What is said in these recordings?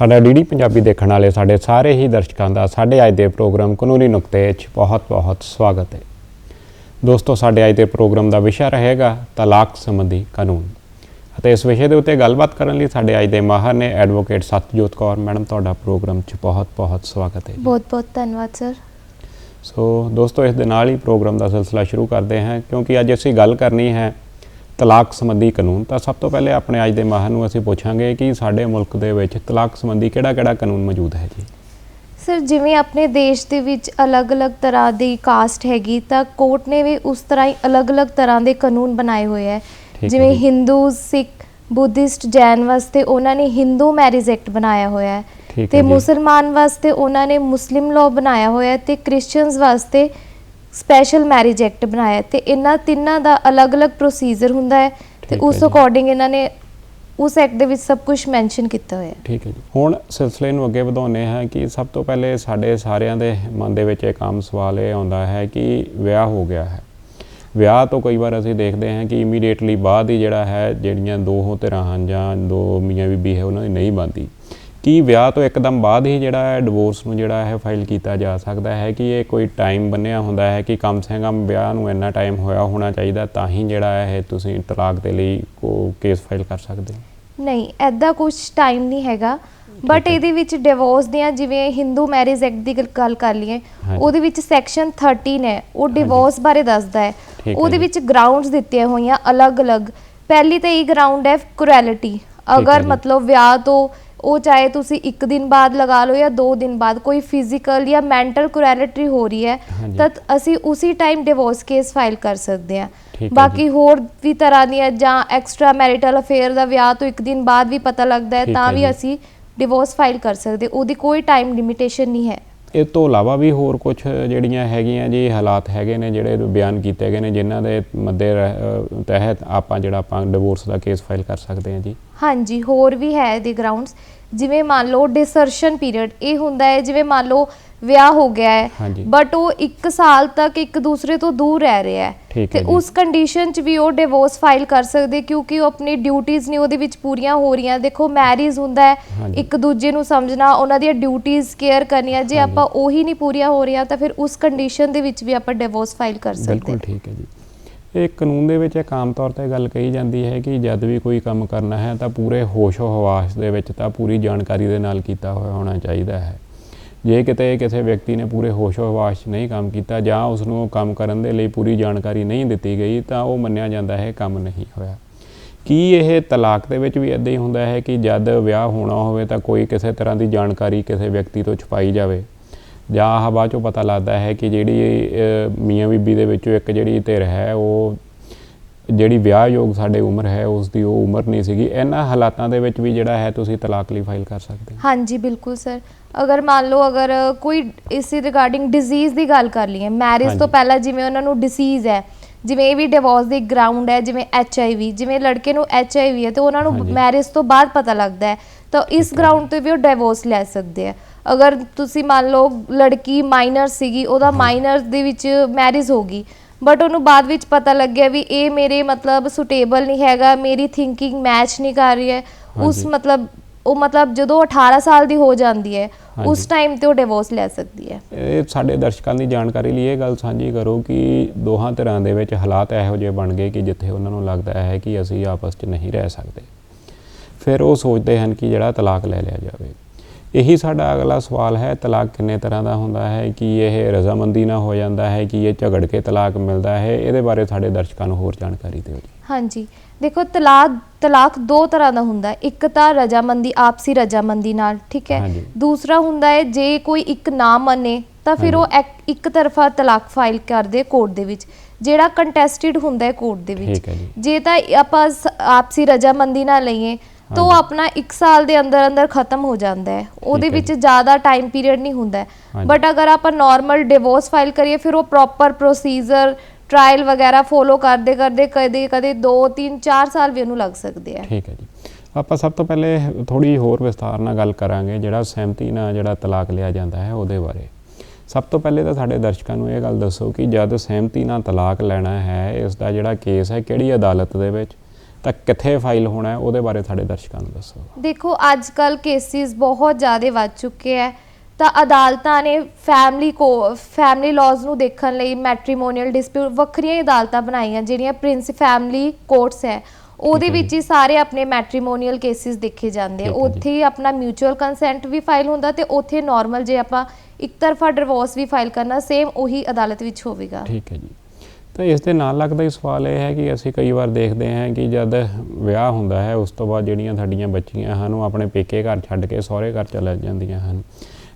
ਸਾਡਾ ਡੀਡੀ ਪੰਜਾਬੀ ਦੇਖਣ ਵਾਲੇ ਸਾਡੇ ਸਾਰੇ ਹੀ ਦਰਸ਼ਕਾਂ ਦਾ ਸਾਡੇ ਅੱਜ ਦੇ ਪ੍ਰੋਗਰਾਮ ਕਾਨੂੰਨੀ ਨੁਕਤੇ 'ਚ ਬਹੁਤ-ਬਹੁਤ ਸਵਾਗਤ ਹੈ ਦੋਸਤੋ ਸਾਡੇ ਅੱਜ ਦੇ ਪ੍ਰੋਗਰਾਮ ਦਾ ਵਿਸ਼ਾ ਰਹੇਗਾ ਤਲਾਕ ਸੰਬੰਧੀ ਕਾਨੂੰਨ ਅਤੇ ਇਸ ਵਿਸ਼ੇ ਦੇ ਉੱਤੇ ਗੱਲਬਾਤ ਕਰਨ ਲਈ ਸਾਡੇ ਅੱਜ ਦੇ ਮਾਹਰ ਨੇ ਐਡਵੋਕੇਟ ਸਤਜੋਤ ਕੌਰ ਮੈਡਮ ਤੁਹਾਡਾ ਪ੍ਰੋਗਰਾਮ 'ਚ ਬਹੁਤ-ਬਹੁਤ ਸਵਾਗਤ ਹੈ ਜੀ। ਬਹੁਤ ਬਹੁਤ ਧੰਨਵਾਦ ਸਰ ਸੋ ਦੋਸਤੋ ਇਸ ਦੇ ਨਾਲ ਹੀ ਪ੍ਰੋਗਰਾਮ ਦਾ ਸਿਲਸਿਲਾ ਸ਼ੁਰੂ ਕਰਦੇ ਹਾਂ ਕਿਉਂਕਿ ਅੱਜ ਅਸੀਂ ਗੱਲ ਕਰਨੀ ਹੈ ਤਲਾਕ ਸੰਬੰਧੀ ਕਾਨੂੰਨ ਤਾਂ ਸਭ ਤੋਂ ਪਹਿਲੇ ਆਪਣੇ ਅੱਜ ਦੇ ਮਾਹਰ ਨੂੰ ਅਸੀਂ ਪੁੱਛਾਂਗੇ ਕਿ ਸਾਡੇ ਮੁਲਕ ਦੇ ਵਿੱਚ ਤਲਾਕ ਸੰਬੰਧੀ ਕਿਹੜਾ-ਕਿਹੜਾ ਕਾਨੂੰਨ ਮੌਜੂਦ ਹੈ ਜੀ ਸਰ ਜਿਵੇਂ ਆਪਣੇ ਦੇਸ਼ ਦੇ ਵਿੱਚ ਅਲੱਗ-ਅਲੱਗ ਤਰ੍ਹਾਂ ਦੀ ਕਾਸਟ ਹੈਗੀ ਤਾਂ ਕੋਰਟ ਨੇ ਵੀ ਉਸ ਤਰ੍ਹਾਂ ਹੀ ਅਲੱਗ-ਅਲੱਗ ਤਰ੍ਹਾਂ ਦੇ ਕਾਨੂੰਨ ਬਣਾਏ ਹੋਏ ਹੈ ਜਿਵੇਂ। ਹਿੰਦੂ ਸਿੱਖ ਬੁੱਧਿਸਟ ਜੈਨ ਵਾਸਤੇ ਉਹਨਾਂ ਨੇ ਹਿੰਦੂ ਮੈਰਿਜ ਐਕਟ ਬਣਾਇਆ ਹੋਇਆ ਹੈ ਤੇ। ਮੁਸਲਮਾਨ ਵਾਸਤੇ ਉਹਨਾਂ ਨੇ ਮੁਸਲਿਮ ਲਾਅ ਬਣਾਇਆ ਹੋਇਆ ਹੈ ਤੇ ਕ੍ਰਿਸਚੀਅਨਸ ਵਾਸਤੇ ਸਪੈਸ਼ਲ ਮੈਰਿਜ ਐਕਟ ਬਣਾਇਆ ਤੇ ਇਹਨਾਂ ਤਿੰਨਾਂ ਦਾ ਅਲੱਗ-ਅਲੱਗ ਪ੍ਰੋਸੀਜਰ ਹੁੰਦਾ ਹੈ ਤੇ ਠੀਕ ਹੈ ਉਸ ਜੀ। ਅਕੋਰਡਿੰਗ ਇਹਨਾਂ ਨੇ ਉਸ ਐਕਟ ਦੇ ਵਿੱਚ ਸਭ ਕੁਝ ਮੈਂਸ਼ਨ ਕੀਤਾ ਹੋਇਆ ਹੈ। ਠੀਕ ਹੈ ਜੀ। ਹੁਣ ਸਿਲਸਿਲੇ ਨੂੰ ਅੱਗੇ ਵਧਾਉਂਦੇ ਹਾਂ ਕਿ ਸਭ ਤੋਂ ਪਹਿਲੇ ਸਾਡੇ ਸਾਰਿਆਂ ਦੇ ਮਨ ਦੇ ਵਿੱਚ ਇੱਕ ਆਮ ਸਵਾਲ ਇਹ ਆਉਂਦਾ ਹੈ ਕਿ ਵਿਆਹ ਹੋ ਗਿਆ ਹੈ। ਵਿਆਹ ਤੋਂ ਕਈ ਵਾਰ ਅਸੀਂ ਦੇਖਦੇ ਹਾਂ ਕਿ ਇਮੀਡੀਏਟਲੀ ਬਾਅਦ ਹੀ ਜਿਹੜਾ ਹੈ ਜਿਹੜੀਆਂ ਦੋ ਧਿਰਾਂ ਹਨ ਜਾਂ ਦੋ ਮੀਆਂ ਬੀਬੀ ਹੈ ਉਹਨਾਂ ਦੀ ਨਹੀਂ ਬਣਦੀ। ਕੀ ਵਿਆਹ ਤੋਂ ਇੱਕਦਮ ਬਾਅਦ ਹੀ ਜਿਹੜਾ ਹੈ ਡਿਵੋਰਸ ਨੂੰ ਜਿਹੜਾ ਹੈ ਫਾਈਲ ਕੀਤਾ ਜਾ ਸਕਦਾ ਹੈ ਕਿ ਇਹ ਕੋਈ ਟਾਈਮ ਬੰਨਿਆ ਹੁੰਦਾ ਹੈ ਕਿ ਕਮ ਸੇ ਕਮ ਵਿਆਹ ਨੂੰ ਇੰਨਾ ਟਾਈਮ ਹੋਇਆ ਹੋਣਾ ਚਾਹੀਦਾ ਤਾਂ ਹੀ ਜਿਹੜਾ ਹੈ ਤੁਸੀਂ ਤਲਾਕ ਦੇ ਲਈ ਕੋ ਕੇਸ ਫਾਈਲ ਕਰ ਸਕਦੇ ਨਹੀਂ ਐਦਾਂ ਕੁਝ ਟਾਈਮ ਨਹੀਂ ਹੈਗਾ ਬਟ। ਇਹਦੇ ਵਿੱਚ ਡਿਵੋਰਸ ਦੀਆਂ ਜਿਵੇਂ ਹਿੰਦੂ ਮੈਰਿਜ ਐਕਟ ਦੀ ਗੱਲ- ਕਰ ਲਈਏ। ਉਹਦੇ ਵਿੱਚ ਸੈਕਸ਼ਨ 13 ਹੈ ਉਹ ਡਿਵੋਰਸ ਬਾਰੇ ਦੱਸਦਾ ਹੈ ਉਹਦੇ। ਵਿੱਚ ਗਰਾਊਂਡਸ ਦਿੱਤੀਆਂ ਹੋਈਆਂ ਅਲੱਗ-ਅਲੱਗ ਪਹਿਲੀ ਤਾਂ ਇਹ ਗਰਾਊਂਡ ਹੈ ਕੁਰੈਲਿਟੀ ਅਗਰ। ਮਤਲਬ ਵਿਆਹ ਤੋਂ ਉਹ ਚਾਹੇ ਤੁਸੀਂ ਇੱਕ ਦਿਨ ਬਾਅਦ ਲਗਾ ਲਓ ਜਾਂ ਦੋ ਦਿਨ ਬਾਅਦ ਕੋਈ ਫਿਜ਼ੀਕਲ ਜਾਂ ਮੈਂਟਲ ਕੁਰੈਲਿਟੀ ਹੋ ਰਹੀ ਹੈ ਹਾਂਜੀ। ਤਾਂ ਅਸੀਂ ਉਸੇ ਟਾਈਮ ਡਿਵੋਰਸ ਕੇਸ ਫਾਈਲ ਕਰ ਸਕਦੇ ਹਾਂ ਠੀਕ ਹੈ ਜੀ। ਬਾਕੀ ਹੋਰ ਵੀ ਤਰ੍ਹਾਂ ਦੀਆਂ ਜਾਂ ਐਕਸਟਰਾ ਮੈਰਿਟਲ ਅਫੇਅਰ ਦਾ ਵਿਆਹ ਤੋਂ ਇੱਕ ਦਿਨ ਬਾਅਦ ਵੀ ਪਤਾ ਲੱਗਦਾ ਹੈ ਠੀਕ ਤਾਂ ਹੈ ਵੀ ਜੀ। ਅਸੀਂ ਡਿਵੋਰਸ ਫਾਈਲ ਕਰ ਸਕਦੇ ਉਹਦੀ ਕੋਈ ਟਾਈਮ ਲਿਮਿਟੇਸ਼ਨ ਨਹੀਂ ਹੈ ਇਹ ਤੋਂ ਇਲਾਵਾ ਵੀ ਹੋਰ ਕੁਝ ਜਿਹੜੀਆਂ ਹੈਗੀਆਂ ਜੀ ਹਾਲਾਤ ਹੈਗੇ ਨੇ ਜਿਹੜੇ ਬਿਆਨ ਕੀਤੇ ਗਏ ਨੇ, ਜਿਨ੍ਹਾਂ ਦੇ ਮੱਦੇ ਰਹਿ- ਤਹਿਤ ਆਪਾਂ ਜਿਹੜਾ ਆਪਾਂ ਡਿਵੋਰਸ ਦਾ ਕੇਸ ਫਾਈਲ ਕਰ ਸਕਦੇ ਹਾਂ ਜੀ। ਹਾਂਜੀ, ਹੋਰ ਵੀ ਹੈ ਇਹਦੇ ਗਰਾਊਂਡਸ ਜਿਵੇਂ ਮੰਨ ਲਓ ਡਿਸਰਸ਼ਨ ਪੀਰੀਅਡ ਇਹ ਹੁੰਦਾ ਹੈ, ਜਿਵੇਂ ਮੰਨ ਲਓ ਵਿਆਹ ਹੋ ਗਿਆ ਹੈ ਹਾਂਜੀ। ਬਟ ਉਹ 1 ਸਾਲ ਤੱਕ ਇੱਕ ਦੂਸਰੇ ਤੋਂ ਦੂਰ ਰਹਿ ਰਿਹਾ ਹੈ ਠੀਕ ਤੇ ਜੀ। ਉਸ ਕੰਡੀਸ਼ਨ 'ਚ ਵੀ ਉਹ ਡਿਵੋਰਸ ਫਾਈਲ ਕਰ ਸਕਦੇ ਕਿਉਂਕਿ ਉਹ ਆਪਣੀ ਡਿਊਟੀਆਂ ਨੇ ਉਹਦੇ ਵਿੱਚ ਪੂਰੀਆਂ ਹੋ ਰਹੀਆਂ ਦੇਖੋ ਮੈਰਿਜ ਹੁੰਦਾ ਹੈ ਹਾਂਜੀ। ਇੱਕ ਦੂਜੇ ਨੂੰ ਸਮਝਣਾ ਉਹਨਾਂ ਦੀਆਂ ਡਿਊਟੀਆਂ ਕੇਅਰ ਕਰਨੀਆਂ ਜੇ ਹਾਂਜੀ। ਆਪਾਂ ਉਹੀ ਨਹੀਂ ਪੂਰੀਆਂ ਹੋ ਰਹੀਆਂ ਤਾਂ ਫਿਰ ਉਸ ਕੰਡੀਸ਼ਨ ਦੇ ਵਿੱਚ ਵੀ ਆਪਾਂ ਡਿਵੋਰਸ ਫਾਈਲ ਕਰ ਸਕਦੇ ਬਿਲਕੁਲ ਠੀਕ ਹੈ ਜੀ ਇਹ ਕਾਨੂੰਨ ਦੇ ਵਿੱਚ ਇੱਕ ਆਮ ਤੌਰ ਤੇ ਗੱਲ ਕਹੀ ਜਾਂਦੀ ਹੈ ਕਿ ਜਦ ਵੀ ਕੋਈ ਕੰਮ ਕਰਨਾ ਹੈ ਤਾਂ ਪੂਰੇ ਹੋਸ਼ੋ ਹਵਾਸ ਦੇ ਵਿੱਚ ਤਾਂ ਪੂਰੀ ਜਾਣਕਾਰੀ ਦੇ ਨਾਲ ਕੀਤਾ ਹੋਇਆ ਹੋਣਾ ਚਾਹੀਦਾ ਹੈ ਜੇ ਕਿਤੇ ਕਿਸੇ ਵਿਅਕਤੀ ਨੇ ਪੂਰੇ ਹੋਸ਼-ਹਵਾਸ ਨਹੀਂ ਕੰਮ ਕੀਤਾ ਜਾਂ ਉਸ ਨੂੰ ਕੰਮ ਕਰਨ ਦੇ ਲਈ ਪੂਰੀ ਜਾਣਕਾਰੀ ਨਹੀਂ ਦਿੱਤੀ ਗਈ, ਤਾਂ ਉਹ ਮੰਨਿਆ ਜਾਂਦਾ ਹੈ ਕੰਮ ਨਹੀਂ ਹੋਇਆ। ਕੀ ਇਹ ਤਲਾਕ ਦੇ ਵਿੱਚ ਵੀ ਇਦਾਂ ਹੀ ਹੁੰਦਾ ਹੈ ਕਿ ਜਦ ਵਿਆਹ ਹੋਣਾ ਹੋਵੇ ਤਾਂ ਕੋਈ ਕਿਸੇ ਤਰ੍ਹਾਂ ਦੀ ਜਾਣਕਾਰੀ ਕਿਸੇ ਵਿਅਕਤੀ ਤੋਂ ਛੁਪਾਈ ਜਾਵੇ? ਜਾਂ ਆਹ ਬਾਅਦ ਚੋਂ ਪਤਾ ਲੱਗਦਾ ਹੈ ਕਿ ਜਿਹੜੀ ਮੀਆਂ ਬੀਬੀ ਦੇ ਵਿੱਚੋਂ ਇੱਕ ਜਿਹੜੀ ਧਿਰ ਹੈ, ਉਹ ਜਿਹੜੀ ਵਿਆਹਯੋਗ ਸਾਡੇ ਉਮਰ ਹੈ, ਉਸ ਦੀ ਉਹ ਉਮਰ ਨਹੀਂ ਸੀਗੀ। ਇਹਨਾਂ ਹਾਲਾਤਾਂ ਦੇ ਵਿੱਚ ਵੀ ਜਿਹੜਾ ਹੈ, ਤੁਸੀਂ ਤਲਾਕ ਲਈ ਫਾਈਲ ਕਰ ਸਕਦੇ ਹੋ? ਹਾਂਜੀ, ਬਿਲਕੁਲ, ਸਰ। ਅਗਰ ਮੰਨ ਲਓ ਅਗਰ ਕੋਈ ਇਸ ਰਿਗਾਰਡਿੰਗ ਡਿਜ਼ੀਜ਼ ਦੀ ਗੱਲ ਕਰ ਲਈਏ ਮੈਰਿਜ ਤੋਂ ਹਾਂਜੀ। ਪਹਿਲਾਂ ਜਿਵੇਂ ਉਹਨਾਂ ਨੂੰ ਡਿਸੀਜ਼ ਹੈ ਜਿਵੇਂ ਇਹ ਵੀ ਡਿਵੋਰਸ ਦੀ ਗਰਾਊਂਡ ਹੈ ਜਿਵੇਂ ਐਚਆਈਵੀ ਜਿਵੇਂ ਲੜਕੇ ਨੂੰ ਐਚਆਈਵੀ ਹੈ ਤੇ ਉਹਨਾਂ ਨੂੰ ਹਾਂਜੀ। ਮੈਰਿਜ ਤੋਂ ਬਾਅਦ ਪਤਾ ਲੱਗਦਾ ਹੈ ਤਾਂ ਇਸ ਗਰਾਊਂਡ ਤੇ ਵੀ ਉਹ ਡਿਵੋਰਸ ਲੈ ਸਕਦੇ ਆ ਅਗਰ ਤੁਸੀਂ ਮੰਨ ਲਓ ਲੜਕੀ ਮਾਈਨਰ ਸੀਗੀ ਉਹਦਾ ਮਾਈਨਰ ਦੇ ਵਿੱਚ ਮੈਰਿਜ ਹੋ ਗਈ ਬਟ ਉਹਨੂੰ ਬਾਅਦ ਵਿੱਚ ਪਤਾ ਲੱਗਿਆ ਵੀ ਇਹ ਮੇਰੇ ਮਤਲਬ ਸੁਟੇਬਲ ਨਹੀਂ ਹੈਗਾ ਮੇਰੀ ਥਿੰਕਿੰਗ ਮੈਚ ਨਹੀਂ ਕਰ ਰਹੀ ਹੈ ਉਸ ਹਾਂਜੀ। ਮਤਲਬ ਉਹ ਮਤਲਬ ਜਦੋਂ 18 ਸਾਲ ਦੀ ਹੋ ਜਾਂਦੀ ਹੈ ਉਸ। ਟਾਈਮ ਤੇ ਉਹ ਡਿਵੋਰਸ ਲੈ ਸਕਦੀ ਹੈ। ਇਹ ਸਾਡੇ ਦਰਸ਼ਕਾਂ ਦੀ ਜਾਣਕਾਰੀ ਲਈ ਇਹ ਗੱਲ ਸਾਂਝੀ ਕਰੋ ਕਿ ਦੋਹਾਂ ਧਿਰਾਂ ਦੇ ਵਿੱਚ ਹਾਲਾਤ ਇਹੋ ਜਿਹੇ ਬਣ ਗਏ ਕਿ ਜਿੱਥੇ ਉਹਨਾਂ ਨੂੰ ਲੱਗਦਾ ਹੈ ਕਿ ਅਸੀਂ ਆਪਸ 'ਚ ਨਹੀਂ ਰਹਿ ਸਕਦੇ। ਫਿਰ ਉਹ ਸੋਚਦੇ ਹਨ ਕਿ ਜਿਹੜਾ ਤਲਾਕ ਲੈ ਲਿਆ ਜਾਵੇ। ਇਹੀ ਸਾਡਾ ਅਗਲਾ ਸਵਾਲ ਹੈ ਤਲਾਕ ਕਿੰਨੇ ਤਰ੍ਹਾਂ ਦਾ ਹੁੰਦਾ ਹੈ ਕਿ ਇਹ ਰਜ਼ਾਮੰਦੀ ਨਾਲ ਹੋ ਜਾਂਦਾ ਹੈ ਕਿ ਇਹ ਝਗੜ ਕੇ ਤਲਾਕ ਮਿਲਦਾ ਹੈ ਇਹਦੇ ਬਾਰੇ ਸਾਡੇ ਦਰਸ਼ਕਾਂ ਨੂੰ ਹੋਰ ਜਾਣਕਾਰੀ ਦਿਓ ਜੀ ਹਾਂਜੀ ਦੇਖੋ ਤਲਾਕ ਤਲਾਕ ਦੋ ਤਰ੍ਹਾਂ ਦਾ ਹੁੰਦਾ ਹੈ ਇੱਕ ਤਾਂ ਰਜਾਮੰਦੀ ਆਪਸੀ ਰਜਾਮੰਦੀ ਨਾਲ ਠੀਕ ਹੈ। ਦੂਸਰਾ ਹੁੰਦਾ ਹੈ ਜੇ ਕੋਈ ਇੱਕ ਨਾ ਮੰਨੇ ਤਾਂ ਫਿਰ ਉਹ ਇੱਕ- ਤਰਫਾ ਤਲਾਕ ਫਾਈਲ ਕਰਦੇ ਕੋਰਟ ਦੇ ਵਿੱਚ ਜਿਹੜਾ ਕੰਟੈਸਟਡ ਹੁੰਦਾ ਹੈ ਕੋਰਟ ਦੇ ਵਿੱਚ ਜੀ। ਤਾਂ ਆਪਾਂ ਆਪਸੀ ਰਜਾਮੰਦੀ ਨਾਲ ਲਈਏ ਤਾਂ ਉਹ। ਆਪਣਾ 1 ਸਾਲ ਦੇ ਅੰਦਰ ਅੰਦਰ ਖਤਮ ਹੋ ਜਾਂਦਾ ਹੈ ਉਹਦੇ ਵਿੱਚ। ਜ਼ਿਆਦਾ ਟਾਈਮ ਪੀਰੀਅਡ ਨਹੀਂ ਹੁੰਦਾ। ਬਟ ਅਗਰ ਆਪਾਂ ਨਾਰਮਲ ਡਿਵੋਰਸ ਫਾਈਲ ਕਰੀਏ ਫਿਰ ਉਹ ਪ੍ਰੋਪਰ ਪ੍ਰੋਸੀਜਰ ਟ੍ਰਾਇਲ ਵਗੈਰਾ ਫੋਲੋ ਕਰਦੇ ਕਰਦੇ ਕਦੇ ਕਦੇ 2 3 4 ਸਾਲ ਵੀ ਉਹਨੂੰ ਲੱਗ ਸਕਦੇ ਆ ਠੀਕ ਹੈ ਜੀ ਆਪਾਂ ਸਭ ਤੋਂ ਪਹਿਲੇ ਥੋੜੀ ਹੋਰ ਵਿਸਥਾਰ ਨਾਲ ਗੱਲ ਕਰਾਂਗੇ ਜਿਹੜਾ ਸਹਿਮਤੀ ਨਾਲ ਜਿਹੜਾ ਤਲਾਕ ਲਿਆ ਜਾਂਦਾ ਹੈ ਉਹਦੇ ਬਾਰੇ ਸਭ ਤੋਂ ਪਹਿਲੇ ਤਾਂ ਸਾਡੇ ਦਰਸ਼ਕਾਂ ਨੂੰ ਇਹ ਗੱਲ ਦੱਸੋ ਕਿ ਜਦ ਸਹਿਮਤੀ ਨਾਲ ਤਲਾਕ ਲੈਣਾ ਹੈ ਇਸ ਦਾ ਜਿਹੜਾ ਕੇਸ ਹੈ ਕਿਹੜੀ ਅਦਾਲਤ ਦੇ ਵਿੱਚ ਤਾਂ ਕਿੱਥੇ ਫਾਈਲ ਹੋਣਾ ਹੈ ਉਹਦੇ ਬਾਰੇ ਸਾਡੇ ਦਰਸ਼ਕਾਂ ਨੂੰ ਦੱਸੋ। ਦੇਖੋ ਅੱਜ ਕੱਲ ਕੇਸਿਸ ਬਹੁਤ ਜ਼ਿਆਦਾ ਵੱਧ ਚੁੱਕੇ ਹੈ। ਤਾਂ ਅਦਾਲਤਾਂ ਨੇ ਫੈਮਿਲੀ ਕੋ ਫੈਮਿਲੀ ਲਾਜ਼ ਨੂੰ ਦੇਖਣ ਲਈ ਮੈਟ੍ਰੀਮੋਨੀਅਲ ਡਿਸਪਿਊਟ ਵੱਖਰੀਆਂ ਹੀ ਅਦਾਲਤਾਂ ਬਣਾਈਆਂ ਜਿਹੜੀਆਂ ਪ੍ਰਿੰਸ ਫੈਮਿਲੀ ਕੋਰਟਸ ਹੈ। ਉਹਦੇ ਵਿੱਚ ਹੀ ਸਾਰੇ ਆਪਣੇ ਮੈਟ੍ਰੀਮੋਨੀਅਲ ਕੇਸਿਸ ਦੇਖੇ ਜਾਂਦੇ ਆ। ਉੱਥੇ ਹੀ ਆਪਣਾ ਮਿਊਚੁਅਲ ਕੰਸੈਂਟ ਵੀ ਫਾਈਲ ਹੁੰਦਾ ਤੇ ਉੱਥੇ ਨਾਰਮਲ ਜੇ ਆਪਾਂ ਇੱਕ ਤਰਫਾ ਡਿਵੋਰਸ ਵੀ ਫਾਈਲ ਕਰਨਾ ਸੇਮ ਉਹੀ ਅਦਾਲਤ ਵਿੱਚ ਹੋਵੇਗਾ। ਠੀਕ ਹੈ ਜੀ। ਤਾਂ ਇਸ ਦੇ ਨਾਲ ਲੱਗਦਾ ਹੀ ਸਵਾਲ ਇਹ ਹੈ ਕਿ ਅਸੀਂ ਕਈ ਵਾਰ ਦੇਖਦੇ ਹਾਂ ਕਿ ਜਦ ਵਿਆਹ ਹੁੰਦਾ ਹੈ, ਉਸ ਤੋਂ ਬਾਅਦ ਜਿਹੜੀਆਂ ਸਾਡੀਆਂ ਬੱਚੀਆਂ ਹਨ, ਉਹ ਆਪਣੇ ਪੇਕੇ ਘਰ ਛੱਡ ਕੇ ਸਹੁਰੇ ਘਰ ਚਲੇ ਜਾਂਦੀਆਂ ਹਨ।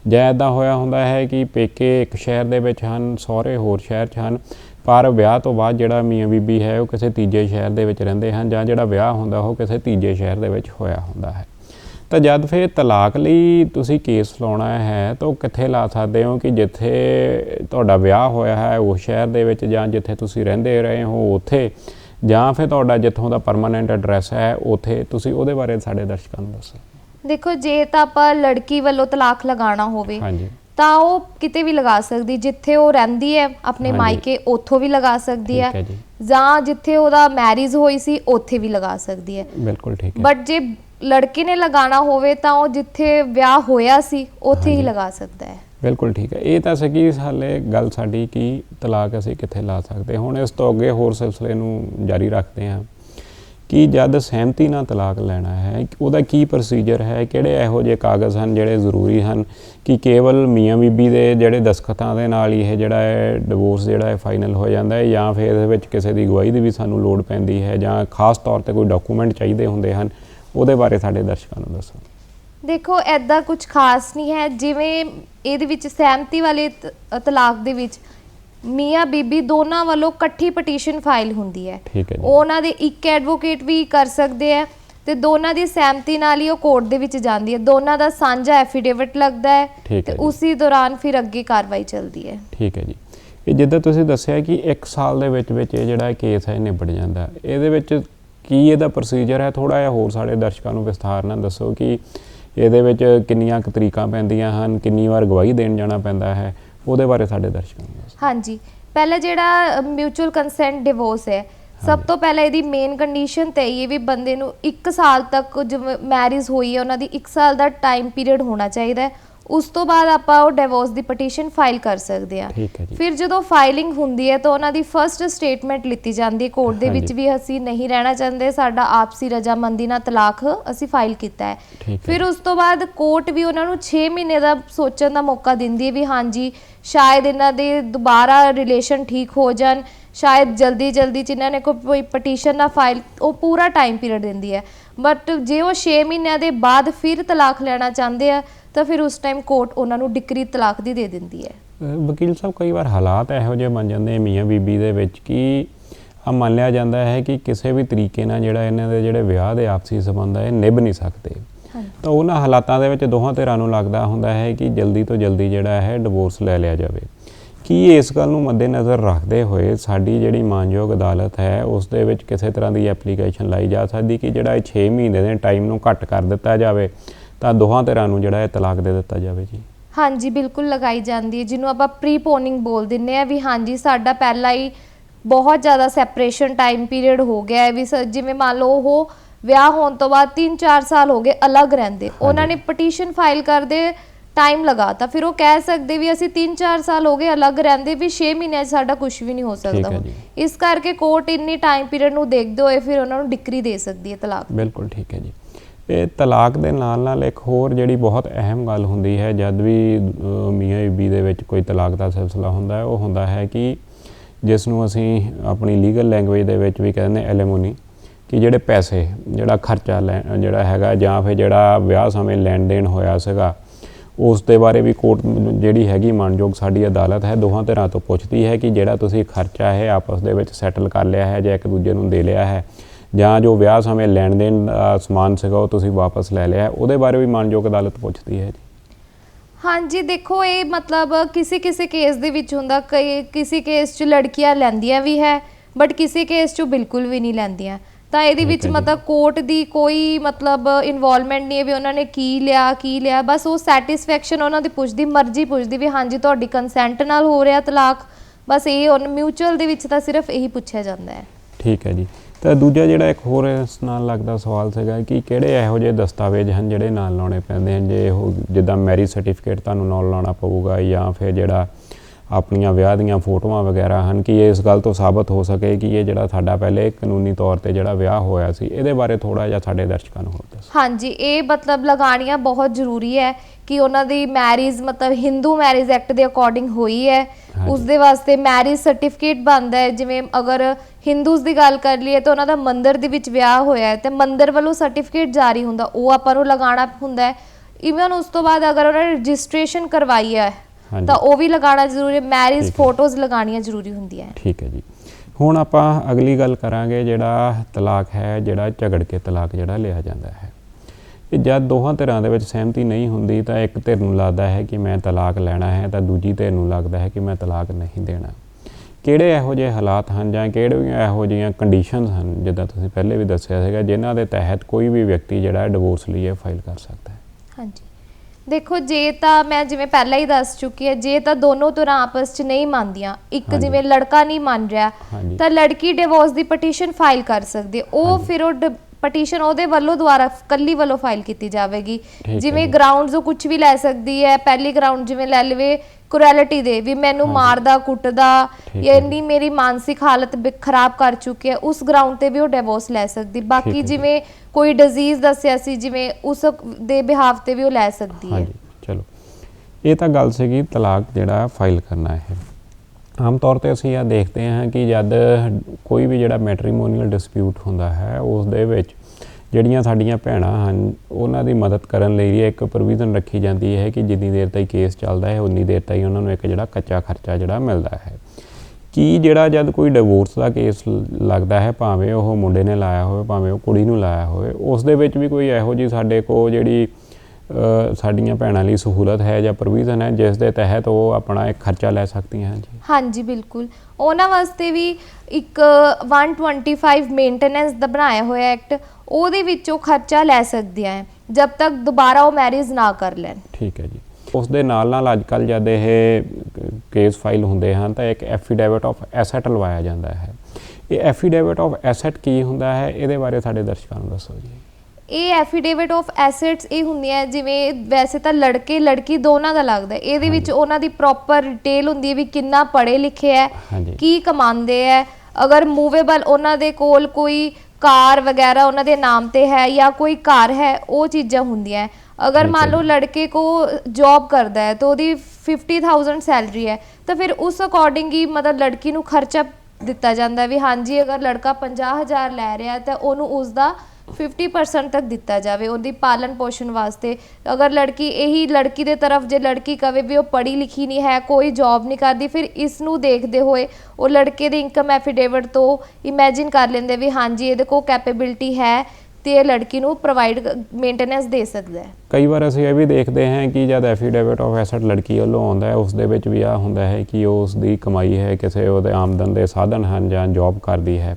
ਜਾਂ ਇੱਦਾਂ ਹੋਇਆ ਹੁੰਦਾ ਹੈ ਕਿ ਪੇਕੇ ਇੱਕ ਸ਼ਹਿਰ ਦੇ ਵਿੱਚ ਹਨ, ਸਹੁਰੇ ਹੋਰ ਸ਼ਹਿਰ 'ਚ ਹਨ, ਪਰ ਵਿਆਹ ਤੋਂ ਬਾਅਦ ਜਿਹੜਾ ਮੀਆਂ ਬੀਬੀ ਹੈ, ਉਹ ਕਿਸੇ ਤੀਜੇ ਸ਼ਹਿਰ ਦੇ ਵਿੱਚ ਰਹਿੰਦੇ ਹਨ, ਜਾਂ ਜਿਹੜਾ ਵਿਆਹ ਹੁੰਦਾ, ਉਹ ਕਿਸੇ ਤੀਜੇ ਸ਼ਹਿਰ ਦੇ ਵਿੱਚ ਹੋਇਆ ਹੁੰਦਾ ਹੈ। ਤਾਂ ਜਦ ਫਿਰ ਤਲਾਕ ਲਈ ਤੁਸੀਂ ਕੇਸ ਲਾਉਣਾ ਹੈ ਤਾਂ ਉਹ ਕਿੱਥੇ ਲਾ ਸਕਦੇ ਹੋ ਕਿ ਜਿੱਥੇ ਤੁਹਾਡਾ ਵਿਆਹ ਹੋਇਆ ਹੈ ਉਸ ਸ਼ਹਿਰ ਦੇ ਵਿੱਚ ਜਾਂ ਜਿੱਥੇ ਤੁਸੀਂ ਰਹਿੰਦੇ ਰਹੇ ਹੋ ਉੱਥੇ ਜਾਂ ਫਿਰ ਤੁਹਾਡਾ ਜਿੱਥੋਂ ਦਾ ਪਰਮਾਨੈਂਟ ਐਡਰੈਸ ਹੈ ਉੱਥੇ ਤੁਸੀਂ ਉਹਦੇ ਬਾਰੇ ਸਾਡੇ ਦਰਸ਼ਕਾਂ ਨੂੰ ਦੱਸੋ। ਦੇਖੋ ਜੇ ਤਾਂ ਆਪਾਂ ਲੜਕੀ ਵੱਲੋਂ ਤਲਾਕ ਲਗਾਉਣਾ ਹੋਵੇ ਹਾਂਜੀ। ਤਾਂ ਉਹ ਕਿਤੇ ਵੀ ਲਗਾ ਸਕਦੀ ਜਿੱਥੇ ਉਹ ਰਹਿੰਦੀ ਹੈ ਆਪਣੇ। ਮਾਇਕੇ ਉੱਥੋਂ ਵੀ ਲਗਾ ਸਕਦੀ ਹੈ ਜਾਂ। ਜਿੱਥੇ ਉਹਦਾ ਮੈਰਿਜ ਹੋਈ ਸੀ ਉੱਥੇ ਵੀ ਲਗਾ ਸਕਦੀ ਹੈ। ਬਿਲਕੁਲ ਠੀਕ ਹੈ। ਬਟ ਜੇ ਲੜਕੇ ਨੇ ਲਗਾਉਣਾ ਹੋਵੇ ਤਾਂ ਉਹ ਜਿੱਥੇ ਵਿਆਹ ਹੋਇਆ ਸੀ ਉੱਥੇ ਹੀ। ਲਗਾ ਸਕਦਾ ਹੈ। ਬਿਲਕੁਲ ਠੀਕ ਹੈ। ਇਹ ਤਾਂ ਸੀਗੀ ਹਾਲੇ ਗੱਲ ਸਾਡੀ ਕਿ ਤਲਾਕ ਅਸੀਂ ਕਿੱਥੇ ਲਾ ਸਕਦੇ। ਹੁਣ ਇਸ ਤੋਂ ਅੱਗੇ ਹੋਰ ਸਿਲਸਿਲੇ ਨੂੰ ਜਾਰੀ ਰੱਖਦੇ ਹਾਂ ਕਿ ਜਦ ਸਹਿਮਤੀ ਨਾਲ ਤਲਾਕ ਲੈਣਾ ਹੈ ਉਹਦਾ ਕੀ ਪ੍ਰੋਸੀਜਰ ਹੈ ਕਿਹੜੇ ਇਹੋ ਜਿਹੇ ਕਾਗਜ਼ ਹਨ ਜਿਹੜੇ ਜ਼ਰੂਰੀ ਹਨ ਕਿ ਕੇਵਲ ਮੀਆਂ ਬੀਬੀ ਦੇ ਜਿਹੜੇ ਦਸਖਤਾਂ ਦੇ ਨਾਲ ਹੀ ਇਹ ਜਿਹੜਾ ਹੈ ਡਿਵੋਰਸ ਜਿਹੜਾ ਹੈ ਫਾਈਨਲ ਹੋ ਜਾਂਦਾ ਹੈ ਜਾਂ ਫਿਰ ਇਹਦੇ ਵਿੱਚ ਕਿਸੇ ਦੀ ਗਵਾਹੀ ਦੀ ਵੀ ਸਾਨੂੰ ਲੋੜ ਪੈਂਦੀ ਹੈ ਜਾਂ ਖਾਸ ਤੌਰ ਤੇ ਕੋਈ ਡਾਕੂਮੈਂਟ ਚਾਹੀਦੇ ਹੁੰਦੇ ਹਨ ਉਹਦੇ ਬਾਰੇ ਸਾਡੇ ਦਰਸ਼ਕਾਂ ਨੂੰ ਦੱਸੋ। ਦੇਖੋ ਐਦਾਂ ਕੁਝ ਖਾਸ ਨਹੀਂ ਹੈ। ਜਿਵੇਂ ਇਹਦੇ ਵਿੱਚ ਸਹਿਮਤੀ ਵਾਲੇ ਤ- ਤਲਾਕ ਦੇ ਵਿੱਚ ਮੀਆਂ ਬੀਬੀ ਦੋਨਾਂ ਵੱਲੋਂ ਇਕੱਠੀ ਪਟੀਸ਼ਨ ਫਾਈਲ ਹੁੰਦੀ ਹੈ। ਠੀਕ ਹੈ ਜੀ। ਉਹਨਾਂ ਦੇ ਇੱਕ ਐਡਵੋਕੇਟ ਵੀ ਕਰ ਸਕਦੇ ਆ ਤੇ ਦੋਨਾਂ ਦੀ ਸਹਿਮਤੀ ਨਾਲ ਹੀ ਉਹ ਕੋਰਟ ਦੇ ਵਿੱਚ ਜਾਂਦੀ ਹੈ। ਦੋਨਾਂ ਦਾ ਸਾਂਝਾ ਐਫੀਡੇਵਿਟ ਲੱਗਦਾ ਹੈ ਠੀਕ ਤੇ ਹੈ ਜੀ। ਉਸੇ ਦੌਰਾਨ ਫਿਰ ਅੱਗੇ ਕਾਰਵਾਈ ਚੱਲਦੀ ਹੈ। ਠੀਕ ਹੈ ਜੀ। ਇਹ ਜਿੱਦਾਂ ਤੁਸੀਂ ਦੱਸਿਆ ਕਿ 1 ਸਾਲ ਦੇ ਵਿੱਚ ਵਿੱਚ ਇਹ ਜਿਹੜਾ ਕੇਸ ਹੈ ਇਹ ਨਿਬੜ ਜਾਂਦਾ। ਹੈ। ਇਹਦੇ ਵਿੱਚ ਕੀ ਇਹਦਾ ਪ੍ਰੋਸੀਜਰ ਹੈ? ਥੋੜਾ ਜਿਹਾ ਹੋਰ ਸਾਡੇ ਦਰਸ਼ਕਾਂ ਨੂੰ ਵਿਸਥਾਰ ਨਾਲ ਦੱਸੋ ਕਿ ਇਹਦੇ ਵਿੱਚ ਕਿੰਨੀਆਂ ਕੁ ਤਰੀਕਾਂ ਪੈਂਦੀਆਂ ਹਨ ਕਿੰਨੀ ਵਾਰ ਗਵਾਹੀ ਦੇਣ ਜਾਣਾ ਪੈਂਦਾ ਹੈ? ਉਹਦੇ ਬਾਰੇ ਸਾਡੇ ਦਰਸ਼ਕਾਂ ਨੂੰ ਦੱਸੋ। ਹਾਂਜੀ। ਪਹਿਲਾ ਜਿਹੜਾ ਮਿਊਚੁਅਲ ਕੰਸੈਂਟ ਡਿਵੋਰਸ ਹੈ ਸਭ ਤੋਂ ਪਹਿਲਾਂ ਇਹਦੀ ਮੇਨ ਕੰਡੀਸ਼ਨ ਤੇ ਇਹ ਵੀ ਬੰਦੇ ਨੂੰ 1 ਸਾਲ ਤੱਕ ਜਿਵੇਂ ਮੈਰਿਜ ਹੋਈ ਹੈ ਉਹਨਾਂ ਦੀ 1 ਸਾਲ ਦਾ ਟਾਈਮ ਪੀਰੀਅਡ ਹੋਣਾ ਚਾਹੀਦਾ ਹੈ। ਉਸ ਤੋਂ ਬਾਅਦ ਆਪਾਂ ਉਹ ਡਿਵੋਰਸ ਦੀ ਪਟੀਸ਼ਨ ਫਾਈਲ ਕਰ ਸਕਦੇ ਹਾਂ। ਠੀਕ ਹੈ ਜੀ। ਫਿਰ ਜਦੋਂ ਫਾਈਲਿੰਗ ਹੁੰਦੀ ਹੈ ਤਾਂ ਉਹਨਾਂ ਦੀ ਫਰਸਟ ਸਟੇਟਮੈਂਟ ਲਿੱਤੀ ਜਾਂਦੀ ਹੈ। ਕੋਰਟ ਦੇ ਵਿੱਚ। ਵੀ ਅਸੀਂ ਨਹੀਂ ਰਹਿਣਾ ਚਾਹੁੰਦੇ ਸਾਡਾ ਆਪਸੀ ਰਜਾਮੰਦੀ ਨਾਲ ਤਲਾਕ ਅਸੀਂ ਫਾਈਲ ਕੀਤਾ ਹੈ। ਫਿਰ ਉਸ ਤੋਂ ਬਾਅਦ ਕੋਰਟ ਵੀ ਉਹਨਾਂ ਨੂੰ 6 ਮਹੀਨੇ ਦਾ ਸੋਚਣ ਦਾ ਮੌਕਾ ਦਿੰਦੀ ਹੈ ਵੀ ਹਾਂਜੀ ਸ਼ਾਇਦ ਇਹਨਾਂ ਦੇ ਦੁਬਾਰਾ ਰਿਲੇਸ਼ਨ ਠੀਕ ਹੋ ਜਾਣ ਸ਼ਾਇਦ ਜਲਦੀ ਜਲਦੀ ਇਹਨਾਂ ਨੇ ਕੋਈ ਪਟੀਸ਼ਨ ਨਾ ਫਾਈਲ ਉਹ ਪੂਰਾ ਟਾਈਮ ਪੀਰੀਅਡ ਦਿੰਦੀ ਹੈ। ਬਟ ਜੇ ਉਹ 6 ਮਹੀਨਿਆਂ ਦੇ ਬਾਅਦ ਫਿਰ ਤਲਾਕ ਲੈਣਾ ਚਾਹੁੰਦੇ ਆ ਤਾਂ ਫਿਰ ਉਸ ਟਾਈਮ ਕੋਰਟ ਉਹਨਾਂ ਨੂੰ ਡਿਕਰੀ ਤਲਾਕ ਦੀ ਦੇ ਦਿੰਦੀ ਹੈ। ਵਕੀਲ ਸਾਹਿਬ ਕਈ ਵਾਰ ਹਾਲਾਤ ਇਹੋ ਜਿਹੇ ਬਣ ਜਾਂਦੇ ਮੀਆਂ ਬੀਬੀ ਦੇ ਵਿੱਚ ਕਿ ਆ ਮੰਨ ਲਿਆ ਜਾਂਦਾ ਹੈ ਕਿ ਕਿਸੇ ਵੀ ਤਰੀਕੇ ਨਾਲ ਜਿਹੜਾ ਇਹਨਾਂ ਦੇ ਜਿਹੜੇ ਵਿਆਹ ਦੇ ਆਪਸੀ ਸੰਬੰਧ ਹੈ ਨਿਭ ਨਹੀਂ ਸਕਦੇ। ਤਾਂ ਉਹਨਾਂ ਹਾਲਾਤਾਂ ਦੇ ਵਿੱਚ ਦੋਹਾਂ ਧਿਰਾਂ ਨੂੰ ਲੱਗਦਾ ਹੁੰਦਾ ਹੈ ਕਿ ਜਲਦੀ ਤੋਂ ਜਲਦੀ ਜਿਹੜਾ ਹੈ ਡਿਵੋਰਸ ਲੈ ਲਿਆ ਜਾਵੇ। ਕੀ ਇਸ ਗੱਲ ਨੂੰ ਮੱਦੇਨਜ਼ਰ ਰੱਖਦੇ ਹੋਏ ਸਾਡੀ ਜਿਹੜੀ ਮਾਨਯੋਗ ਅਦਾਲਤ ਹੈ ਉਸ ਦੇ ਵਿੱਚ ਕਿਸੇ ਤਰ੍ਹਾਂ ਦੀ ਐਪਲੀਕੇਸ਼ਨ ਲਾਈ ਜਾ ਸਕਦੀ ਕਿ ਜਿਹੜਾ ਇਹ 6 ਮਹੀਨੇ ਦੇ ਟਾਈਮ ਨੂੰ ਘੱਟ ਕਰ ਦਿੱਤਾ ਜਾਵੇ? ਤਾਂ ਦੋਹਾਂ ਧਿਰਾਂ ਨੂੰ ਜਿਹੜਾ ਹੈ ਤਲਾਕ ਦੇ ਦਿੱਤਾ ਜਾਵੇ ਜੀ। ਹਾਂਜੀ ਬਿਲਕੁਲ ਲਗਾਈ ਜਾਂਦੀ ਹੈ। ਜਿਹਨੂੰ ਆਪਾਂ ਪ੍ਰੀਪੋਨਿੰਗ ਬੋਲ ਦਿੰਨੇ ਆ ਵੀ ਹਾਂਜੀ ਸਾਡਾ ਪਹਿਲਾਂ ਹੀ ਬਹੁਤ ਜ਼ਿਆਦਾ ਸੈਪਰੇਸ਼ਨ ਟਾਈਮ ਪੀਰੀਅਡ ਹੋ ਗਿਆ ਹੈ ਵੀ ਸ- ਜਿਵੇਂ ਮੰਨ ਲਓ ਉਹ ਵਿਆਹ ਹੋਣ ਤੋਂ ਬਾਅਦ 3-4 ਸਾਲ ਹੋ ਗਏ ਅਲੱਗ ਰਹਿੰਦੇ। ਉਹਨਾਂ ਨੇ ਪਟੀਸ਼ਨ ਫਾਈਲ ਕਰਦੇ ਟਾਈਮ ਲਗਾਤਾ। ਫਿਰ ਉਹ ਕਹਿ ਸਕਦੇ ਵੀ ਅਸੀਂ 3-4 ਸਾਲ ਹੋ ਗਏ ਅਲੱਗ ਰਹਿੰਦੇ ਵੀ 6 ਮਹੀਨਿਆਂ 'ਚ ਸਾਡਾ ਕੁਝ ਵੀ ਨਹੀਂ ਹੋ ਸਕਦਾ ਹੈ ਹੁਣ। ਜੀ। ਇਸ ਕਰਕੇ ਕੋਰਟ ਇੰਨੀ ਟਾਈਮ ਪੀਰੀਅਡ ਨੂੰ ਦੇਖਦੇ ਹੋਏ ਫਿਰ ਉਹਨਾਂ ਨੂੰ ਡਿਕਰੀ ਦੇ ਸਕਦੀ ਹੈ ਤਲਾਕ। ਬਿਲਕੁਲ ਠੀਕ ਹੈ ਜੀ। ਇਹ ਤਲਾਕ ਦੇ ਨਾਲ ਨਾਲ ਇੱਕ ਹੋਰ ਜਿਹੜੀ ਬਹੁਤ ਅਹਿਮ ਗੱਲ ਹੁੰਦੀ ਹੈ ਜਦ ਵੀ ਅਹ, ਮੀਆਂ ਬੀਬੀ ਦੇ ਵਿੱਚ ਕੋਈ ਤਲਾਕ ਦਾ ਸਿਲਸਿਲਾ ਹੁੰਦਾ ਹੈ ਉਹ ਹੁੰਦਾ ਹੈ ਕਿ ਜਿਸ ਨੂੰ ਅਸੀਂ ਆਪਣੀ ਲੀਗਲ ਲੈਂਗੁਏਜ ਦੇ ਵਿੱਚ ਵੀ ਕਹਿੰਦੇ ਐਲੀਮੋਨੀ ਕਿ ਜਿਹੜੇ ਪੈਸੇ ਜਿਹੜਾ ਖਰਚਾ ਲੈ ਜਿਹੜਾ ਹੈਗਾ ਜਾਂ ਫਿਰ ਜਿਹੜਾ ਵਿਆਹ ਸਮੇਂ ਲੈਣ ਦੇਣ ਹੋਇਆ ਸੀਗਾ ਉਸ ਦੇ ਬਾਰੇ ਵੀ ਕੋਰਟ ਜਿਹੜੀ ਹੈਗੀ ਮਾਨਯੋਗ ਸਾਡੀ ਅਦਾਲਤ ਹੈ ਦੋਹਾਂ ਧਿਰਾਂ ਤੋਂ ਪੁੱਛਦੀ ਹੈ ਕਿ ਜਿਹੜਾ ਤੁਸੀਂ ਖਰਚਾ ਹੈ ਆਪਸ ਦੇ ਵਿੱਚ ਸੈਟਲ ਕਰ ਲਿਆ ਹੈ ਜਾਂ ਇੱਕ ਦੂਜੇ ਨੂੰ ਦੇ ਲਿਆ ਹੈ ਜਾਂ ਜੋ ਵਿਆਹ ਸਮੇਂ ਲੈਣ ਦੇਣ ਦਾ ਸਮਾਨ ਸੀਗਾ ਉਹ ਤੁਸੀਂ ਵਾਪਸ ਲੈ ਲਿਆ ਉਹਦੇ ਬਾਰੇ ਵੀ ਮਾਨਯੋਗ ਅਦਾਲਤ ਪੁੱਛਦੀ ਹੈ ਜੀ। ਹਾਂਜੀ ਦੇਖੋ ਇਹ ਮਤਲਬ ਕਿਸੇ ਕਿਸੇ ਕੇਸ ਦੇ ਵਿੱਚ ਹੁੰਦਾ ਕਈ ਕਿਸੇ ਕੇਸ 'ਚ ਲੜਕੀਆਂ ਲੈਂਦੀਆਂ ਵੀ ਹੈ ਬਟ ਕਿਸੇ ਕੇਸ 'ਚ ਬਿਲਕੁਲ ਵੀ ਨਹੀਂ ਲੈਂਦੀਆਂ। ਤਾਂ ਇਹਦੇ ਵਿੱਚ। ਮਤਲਬ ਕੋਰਟ ਦੀ ਕੋਈ ਮਤਲਬ ਇਨਵੋਲਵਮੈਂਟ ਨਹੀਂ ਹੈ ਵੀ ਉਹਨਾਂ ਨੇ ਕੀ ਲਿਆ ਕੀ ਲਿਆ ਬਸ ਉਹ ਸੈਟੀਸਫੈਕਸ਼ਨ ਉਹਨਾਂ ਦੀ ਪੁੱਛਦੀ ਮਰਜ਼ੀ ਪੁੱਛਦੀ ਵੀ ਹਾਂਜੀ ਤੁਹਾਡੀ ਕੰਸੈਂਟ ਨਾਲ ਹੋ ਰਿਹਾ ਤਲਾਕ। ਬਸ ਇਹ ਉਹਨ ਮਿਊਚੁਅਲ ਦੇ ਵਿੱਚ ਤਾਂ ਸਿਰਫ ਇਹੀ ਪੁੱਛਿਆ ਜਾਂਦਾ ਹੈ। ਠੀਕ ਹੈ ਜੀ। ਤਾਂ ਦੂਜਾ ਜਿਹੜਾ ਇੱਕ ਹੋਰ ਇਸ ਨਾਲ ਲੱਗਦਾ ਸਵਾਲ ਸੀਗਾ ਕਿ ਕਿਹੜੇ ਇਹੋ ਜਿਹੇ ਦਸਤਾਵੇਜ਼ ਹਨ ਜਿਹੜੇ ਨਾਲ ਲਾਉਣੇ ਪੈਂਦੇ ਹਨ? ਜੇ ਉਹ ਜਿੱਦਾਂ ਮੈਰਿਜ ਸਰਟੀਫਿਕੇਟ ਤੁਹਾਨੂੰ ਨਾਲ ਲਾਉਣਾ ਪਊਗਾ ਜਾਂ ਫਿਰ ਜਿਹੜਾ ਆਪਣੀਆਂ ਵਿਆਹ ਦੀਆਂ ਫੋਟੋਆਂ ਵਗੈਰਾ ਹਨ ਕਿ ਇਸ ਗੱਲ ਤੋਂ ਸਾਬਤ ਹੋ ਸਕੇ ਕਿ ਇਹ ਜਿਹੜਾ ਸਾਡਾ ਪਹਿਲੇ ਕਾਨੂੰਨੀ ਤੌਰ ਤੇ ਜਿਹੜਾ ਵਿਆਹ ਹੋਇਆ ਸੀ ਇਹਦੇ ਬਾਰੇ ਥੋੜਾ ਜਿਹਾ ਸਾਡੇ ਦਰਸ਼ਕਾਂ ਨੂੰ ਹੋਰ ਦੱਸੋ ਹਾਂਜੀ ਇਹ ਮਤਲਬ ਲਗਾਣੀਆਂ ਬਹੁਤ ਜ਼ਰੂਰੀ ਹੈ ਕਿ ਉਹਨਾਂ ਦੀ ਮੈਰਿਜ ਮਤਲਬ ਹਿੰਦੂ ਮੈਰਿਜ ਐਕਟ ਦੇ ਅਕੋਰਡਿੰਗ ਹੋਈ ਹੈ। ਉਸ ਦੇ ਵਾਸਤੇ ਮੈਰਿਜ ਸਰਟੀਫਿਕੇਟ ਬਣਦਾ ਹੈ ਜਿਵੇਂ ਅਗਰ ਹਿੰਦੂਸ ਦੀ ਗੱਲ ਕਰ ਲਈਏ ਤਾਂ ਉਹਨਾਂ ਦਾ ਮੰਦਿਰ ਦੇ ਵਿੱਚ ਵਿਆਹ ਹੋਇਆ ਹੈ ਤੇ ਮੰਦਿਰ ਵੱਲੋਂ ਸਰਟੀਫਿਕੇਟ ਜਾਰੀ ਹੁੰਦਾ ਉਹ ਆਪਾਂ ਨੂੰ ਲਗਾਉਣਾ ਹੁੰਦਾ ਹੈ ਇਵਨ ਉਸ ਤੋਂ ਬਾਅਦ ਅਗਰ ਉਹਨਾਂ ਨੇ ਰਜਿਸਟ੍ਰੇਸ਼ਨ ਕਰਵਾਈ ਹੈ। ਤਾਂ ਉਹ ਵੀ ਲਗਾਉਣਾ ਜ਼ਰੂਰੀ ਹੈ। ਮੈਰਿਜ। ਫੋਟੋਜ਼ ਲਗਾਉਣੀਆਂ ਜ਼ਰੂਰੀ ਹੁੰਦੀਆਂ ਹੈ। ਠੀਕ ਹੈ ਜੀ। ਹੁਣ ਆਪਾਂ ਅਗਲੀ ਗੱਲ ਕਰਾਂਗੇ ਜਿਹੜਾ ਤਲਾਕ ਹੈ ਜਿਹੜਾ ਝਗੜ ਕੇ ਤਲਾਕ ਜਿਹੜਾ ਲਿਆ ਜਾਂਦਾ ਹੈ। ਇਹ ਜਦ ਦੋਹਾਂ ਧਿਰਾਂ ਦੇ ਵਿੱਚ ਸਹਿਮਤੀ ਨਹੀਂ ਹੁੰਦੀ ਤਾਂ ਇੱਕ ਧਿਰ ਨੂੰ ਲੱਗਦਾ ਹੈ ਕਿ ਮੈਂ ਤਲਾਕ ਲੈਣਾ ਹੈ ਤਾਂ ਦੂਜੀ ਧਿਰ ਨੂੰ ਲੱਗਦਾ ਹੈ ਕਿ ਮੈਂ ਤਲਾਕ ਨਹੀਂ ਦੇਣਾ। ਕਿਹੜੇ ਇਹੋ ਜਿਹੇ ਹਾਲਾਤ ਹਨ ਜਾਂ ਕਿਹੜੀਆਂ ਇਹੋ ਜਿਹੀਆਂ ਕੰਡੀਸ਼ਨਸ ਹਨ ਜਿੱਦਾਂ ਤੁਸੀਂ ਪਹਿਲੇ ਵੀ ਦੱਸਿਆ ਸੀਗਾ ਜਿਨ੍ਹਾਂ ਦੇ ਤਹਿਤ ਕੋਈ ਵੀ ਵਿਅਕਤੀ ਜਿਹੜਾ ਡਿਵੋਰਸ ਲਈ ਫਾਈਲ ਕਰ ਸਕਦਾ ਹੈ? ਹਾਂਜੀ। ਦੇਖੋ ਜੇ ਤਾਂ ਮੈਂ ਜਿਵੇਂ ਪਹਿਲਾਂ ਹੀ ਦੱਸ ਚੁੱਕੀ ਹੈ ਜੇ ਤਾਂ ਦੋਨੋਂ ਧਿਰਾਂ ਆਪਸ 'ਚ ਨਹੀਂ ਮੰਨਦੀਆਂ ਇੱਕ ਹਾਂਜੀ। ਜਿਵੇਂ ਲੜਕਾ ਨਹੀਂ ਮੰਨ ਰਿਹਾ ਹਾਂਜੀ। ਤਾਂ ਲੜਕੀ ਡਿਵੋਰਸ ਦੀ ਪਟੀਸ਼ਨ ਫਾਈਲ ਕਰ ਸਕਦੀ ਹੈ ਉਹ ਫਿਰ ਉਹ ਪਟੀਸ਼ਨ ਉਹਦੇ ਵੱਲੋਂ ਦੁਆਰਾ ਕੱਲੀ ਵੱਲੋਂ ਫਾਈਲ ਕੀਤੀ ਜਾਵੇਗੀ ਹੈ ਜਿਵੇਂ ਜੀ। ਗਰਾਊਂਡਸ ਉਹ ਕੁਝ ਵੀ ਲੈ ਸਕਦੀ ਹੈ ਪਹਿਲੀ ਗਰਾਊਂਡ ਜਿਵੇਂ ਲੈ ਲਵੇ ਕੁਰੈਲਿਟੀ ਦੇ ਵੀ ਮੈਨੂੰ ਮਾਰਦਾ ਕੁੱਟਦਾ ਇੰਨੀ ਮੇਰੀ ਮਾਨਸਿਕ ਹਾਲਤ ਖਰਾਬ ਕਰ ਚੁੱਕੀ ਹੈ ਉਸ ਗਰਾਊਂਡ ਤੇ ਵੀ ਉਹ ਡਿਵੋਰਸ ਲੈ ਸਕਦੀ ਬਾਕੀ। ਜਿਵੇਂ ਕੋਈ ਡਿਜ਼ੀਜ਼ ਦੱਸਿਆ ਸੀ ਜਿਵੇਂ ਉਸ ਦੇ ਬਿਹਾਫ ਤੇ ਵੀ ਉਹ ਲੈ ਸਕਦੀ ਹੈ। ਹਾਂਜੀ ਚਲੋ। ਇਹ ਤਾਂ ਗੱਲ ਸੀਗੀ ਤਲਾਕ ਜਿਹੜਾ ਫਾਈਲ ਕਰਨਾ ਹੈ ਆਮ ਤੌਰ ਤੇ ਅਸੀਂ ਇਹ ਦੇਖਦੇ ਹਾਂ ਕਿ ਜਦ ਕੋਈ ਵੀ ਜਿਹੜਾ ਮੈਟ੍ਰੀਮੋਨੀਅਲ ਡਿਸਪਿਊਟ ਹੁੰਦਾ ਹੈ ਉਸ ਦੇ ਵਿੱਚ ਜਿਹੜੀਆਂ ਸਾਡੀਆਂ ਭੈਣਾਂ ਹਨ, ਉਹਨਾਂ ਦੀ ਮਦਦ ਕਰਨ ਲਈ ਇੱਕ ਪ੍ਰੋਵੀਜ਼ਨ ਰੱਖੀ ਜਾਂਦੀ ਹੈ ਕਿ ਜਿੰਨੀ ਦੇਰ ਤਾਈਂ ਕੇਸ ਚੱਲਦਾ ਹੈ, ਉਨੀ ਦੇਰ ਤਾਈਂ ਉਹਨਾਂ ਨੂੰ ਇੱਕ ਜਿਹੜਾ ਕੱਚਾ ਖਰਚਾ ਜਿਹੜਾ ਮਿਲਦਾ ਹੈ। ਕੀ ਜਿਹੜਾ ਜਦ ਕੋਈ ਡਿਵੋਰਸ ਦਾ ਕੇਸ ਲੱਗਦਾ ਹੈ, ਭਾਵੇਂ ਉਹ ਮੁੰਡੇ ਨੇ ਲਾਇਆ ਹੋਵੇ, ਭਾਵੇਂ ਉਹ ਕੁੜੀ ਨੂੰ ਲਾਇਆ ਹੋਵੇ, ਉਸ ਦੇ ਵਿੱਚ ਵੀ ਕੋਈ ਇਹੋ ਜੀ ਸਾਡੇ ਕੋ ਜਿਹੜੀ ਸਾਡੀਆਂ ਭੈਣਾਂ ਲਈ ਸਹੂਲਤ ਹੈ ਜਾਂ ਪ੍ਰੋਵੀਜ਼ਨ ਹੈ ਜਿਸ ਦੇ ਤਹਿਤ ਉਹ ਆਪਣਾ ਇੱਕ ਖਰਚਾ ਲੈ ਸਕਦੀਆਂ ਹਨ ਜੀ? ਹਾਂਜੀ ਬਿਲਕੁਲ। ਉਹਨਾਂ ਵਾਸਤੇ ਵੀ ਇੱਕ 125 ਮੇਨਟੇਨੈਂਸ ਦਾ ਬਣਾਇਆ ਹੋਇਆ ਐਕਟ ਉਹਦੇ ਵਿੱਚ ਉਹ ਖਰਚਾ ਲੈ ਸਕਦੀਆਂ ਹੈ ਜਦ ਤੱਕ ਦੁਬਾਰਾ ਉਹ ਮੈਰਿਜ ਨਾ ਕਰ ਲੈਣ। ਠੀਕ ਹੈ ਜੀ। ਉਸ ਦੇ ਨਾਲ ਨਾਲ ਅੱਜ ਕੱਲ ਜਦ ਇਹ ਕੇਸ ਫਾਈਲ ਹੁੰਦੇ ਹਨ ਤਾਂ ਇੱਕ ਐਫੀਡੇਵਿਟ ਆਫ ਐਸੈਟ ਲਵਾਇਆ ਜਾਂਦਾ ਹੈ। ਇਹ ਐਫੀਡੇਵਿਟ ਆਫ ਐਸੈਟ ਕੀ ਹੁੰਦਾ ਹੈ? ਇਹਦੇ ਬਾਰੇ ਸਾਡੇ ਦਰਸ਼ਕਾਂ ਨੂੰ ਦੱਸੋ ਜੀ। ਇਹ ਐਫੀਡੇਵਿਟ ਆਫ ਐਸੈਟਸ ਇਹ ਹੁੰਦੀਆਂ ਹੈ ਜਿਵੇਂ ਵੈਸੇ ਤਾਂ ਲੜਕੇ ਲੜਕੀ ਦੋਨਾਂ ਦਾ ਲੱਗਦਾ ਹੈ ਇਹਦੇ ਵਿੱਚ ਉਹਨਾਂ ਦੀ ਪ੍ਰੋਪਰ ਡਿਟੇਲ ਹੁੰਦੀ ਹੈ ਵੀ ਕਿੰਨਾ ਪੜ੍ਹੇ ਲਿਖੇ ਹੈ ਹਾਂਜੀ ਕੀ ਕਮਾਉਂਦੇ ਹੈ ਅਗਰ ਮੂਵੇਬਲ ਉਹਨਾਂ ਦੇ ਕੋਲ ਕੋਈ ਕਾਰ ਵਗੈਰਾ ਉਹਨਾਂ ਦੇ ਨਾਮ ਤੇ ਹੈ ਜਾਂ ਕੋਈ ਘਰ ਹੈ ਉਹ ਚੀਜ਼ਾਂ ਹੁੰਦੀਆਂ ਹੈ। ਅਗਰ ਮੰਨ ਲਓ। ਲੜਕੇ ਕੋ ਜੌਬ ਕਰਦਾ ਹੈ ਤਾਂ ਉਹਦੀ 50000 ਸੈਲਰੀ ਹੈ ਤਾਂ ਫਿਰ ਉਸ ਅਕੋਰਡਿੰਗ ਹੀ ਮਤਲਬ ਲੜਕੀ ਨੂੰ ਖਰਚਾ ਦਿੱਤਾ ਜਾਂਦਾ ਵੀ ਹਾਂਜੀ ਅਗਰ ਲੜਕਾ 50000 ਲੈ ਰਿਹਾ ਹੈ ਤਾਂ ਉਹਨੂੰ ਉਸ ਦਾ 50% ਤੱਕ ਦਿੱਤਾ ਜਾਵੇ ਉਹਦੀ ਪਾਲਣ ਪੋਸ਼ਣ ਵਾਸਤੇ। ਅਗਰ ਲੜਕੀ ਇਹੀ ਲੜਕੀ ਦੇ ਤਰਫ ਜੇ ਲੜਕੀ ਕਵੇ ਵੀ ਉਹ ਪੜ੍ਹੀ ਲਿਖੀ ਨਹੀਂ ਹੈ, ਕੋਈ ਜੌਬ ਨਹੀਂ ਕਰਦੀ, ਫਿਰ ਇਸ ਨੂੰ ਦੇਖਦੇ ਹੋਏ ਉਹ ਲੜਕੇ ਦੇ ਇਨਕਮ ਐਫੀਡੇਵਿਟ ਤੋਂ ਇਮੇਜਿਨ ਕਰ ਲੈਂਦੇ ਵੀ ਹਾਂਜੀ, ਇਹਦੇ ਕੋਲ ਕੈਪੇਬਿਲਿਟੀ ਹੈ ਤੇ ਇਹ ਲੜਕੀ ਨੂੰ ਪ੍ਰੋਵਾਈਡ ਮੇਨਟੇਨੈਂਸ ਦੇ ਸਕਦਾ ਹੈ। ਕਈ ਵਾਰ ਅਸੀਂ ਇਹ ਵੀ ਦੇਖਦੇ ਹਾਂ ਕਿ ਜਦ ਐਫੀਡੇਵਿਟ ਆਫ ਐਸੈਟ ਲੜਕੀ ਵੱਲੋਂ ਆਉਂਦਾ ਹੈ, ਉਸ ਦੇ ਵਿੱਚ ਵੀ ਆ ਹੁੰਦਾ ਹੈ ਕਿ ਉਸ ਦੀ ਕਮਾਈ ਹੈ, ਕਿਸੇ ਉਹਦੇ ਆਮਦਨ ਦੇ ਸਾਧਨ ਹਨ ਜਾਂ ਜੌਬ ਕਰਦੀ ਹੈ।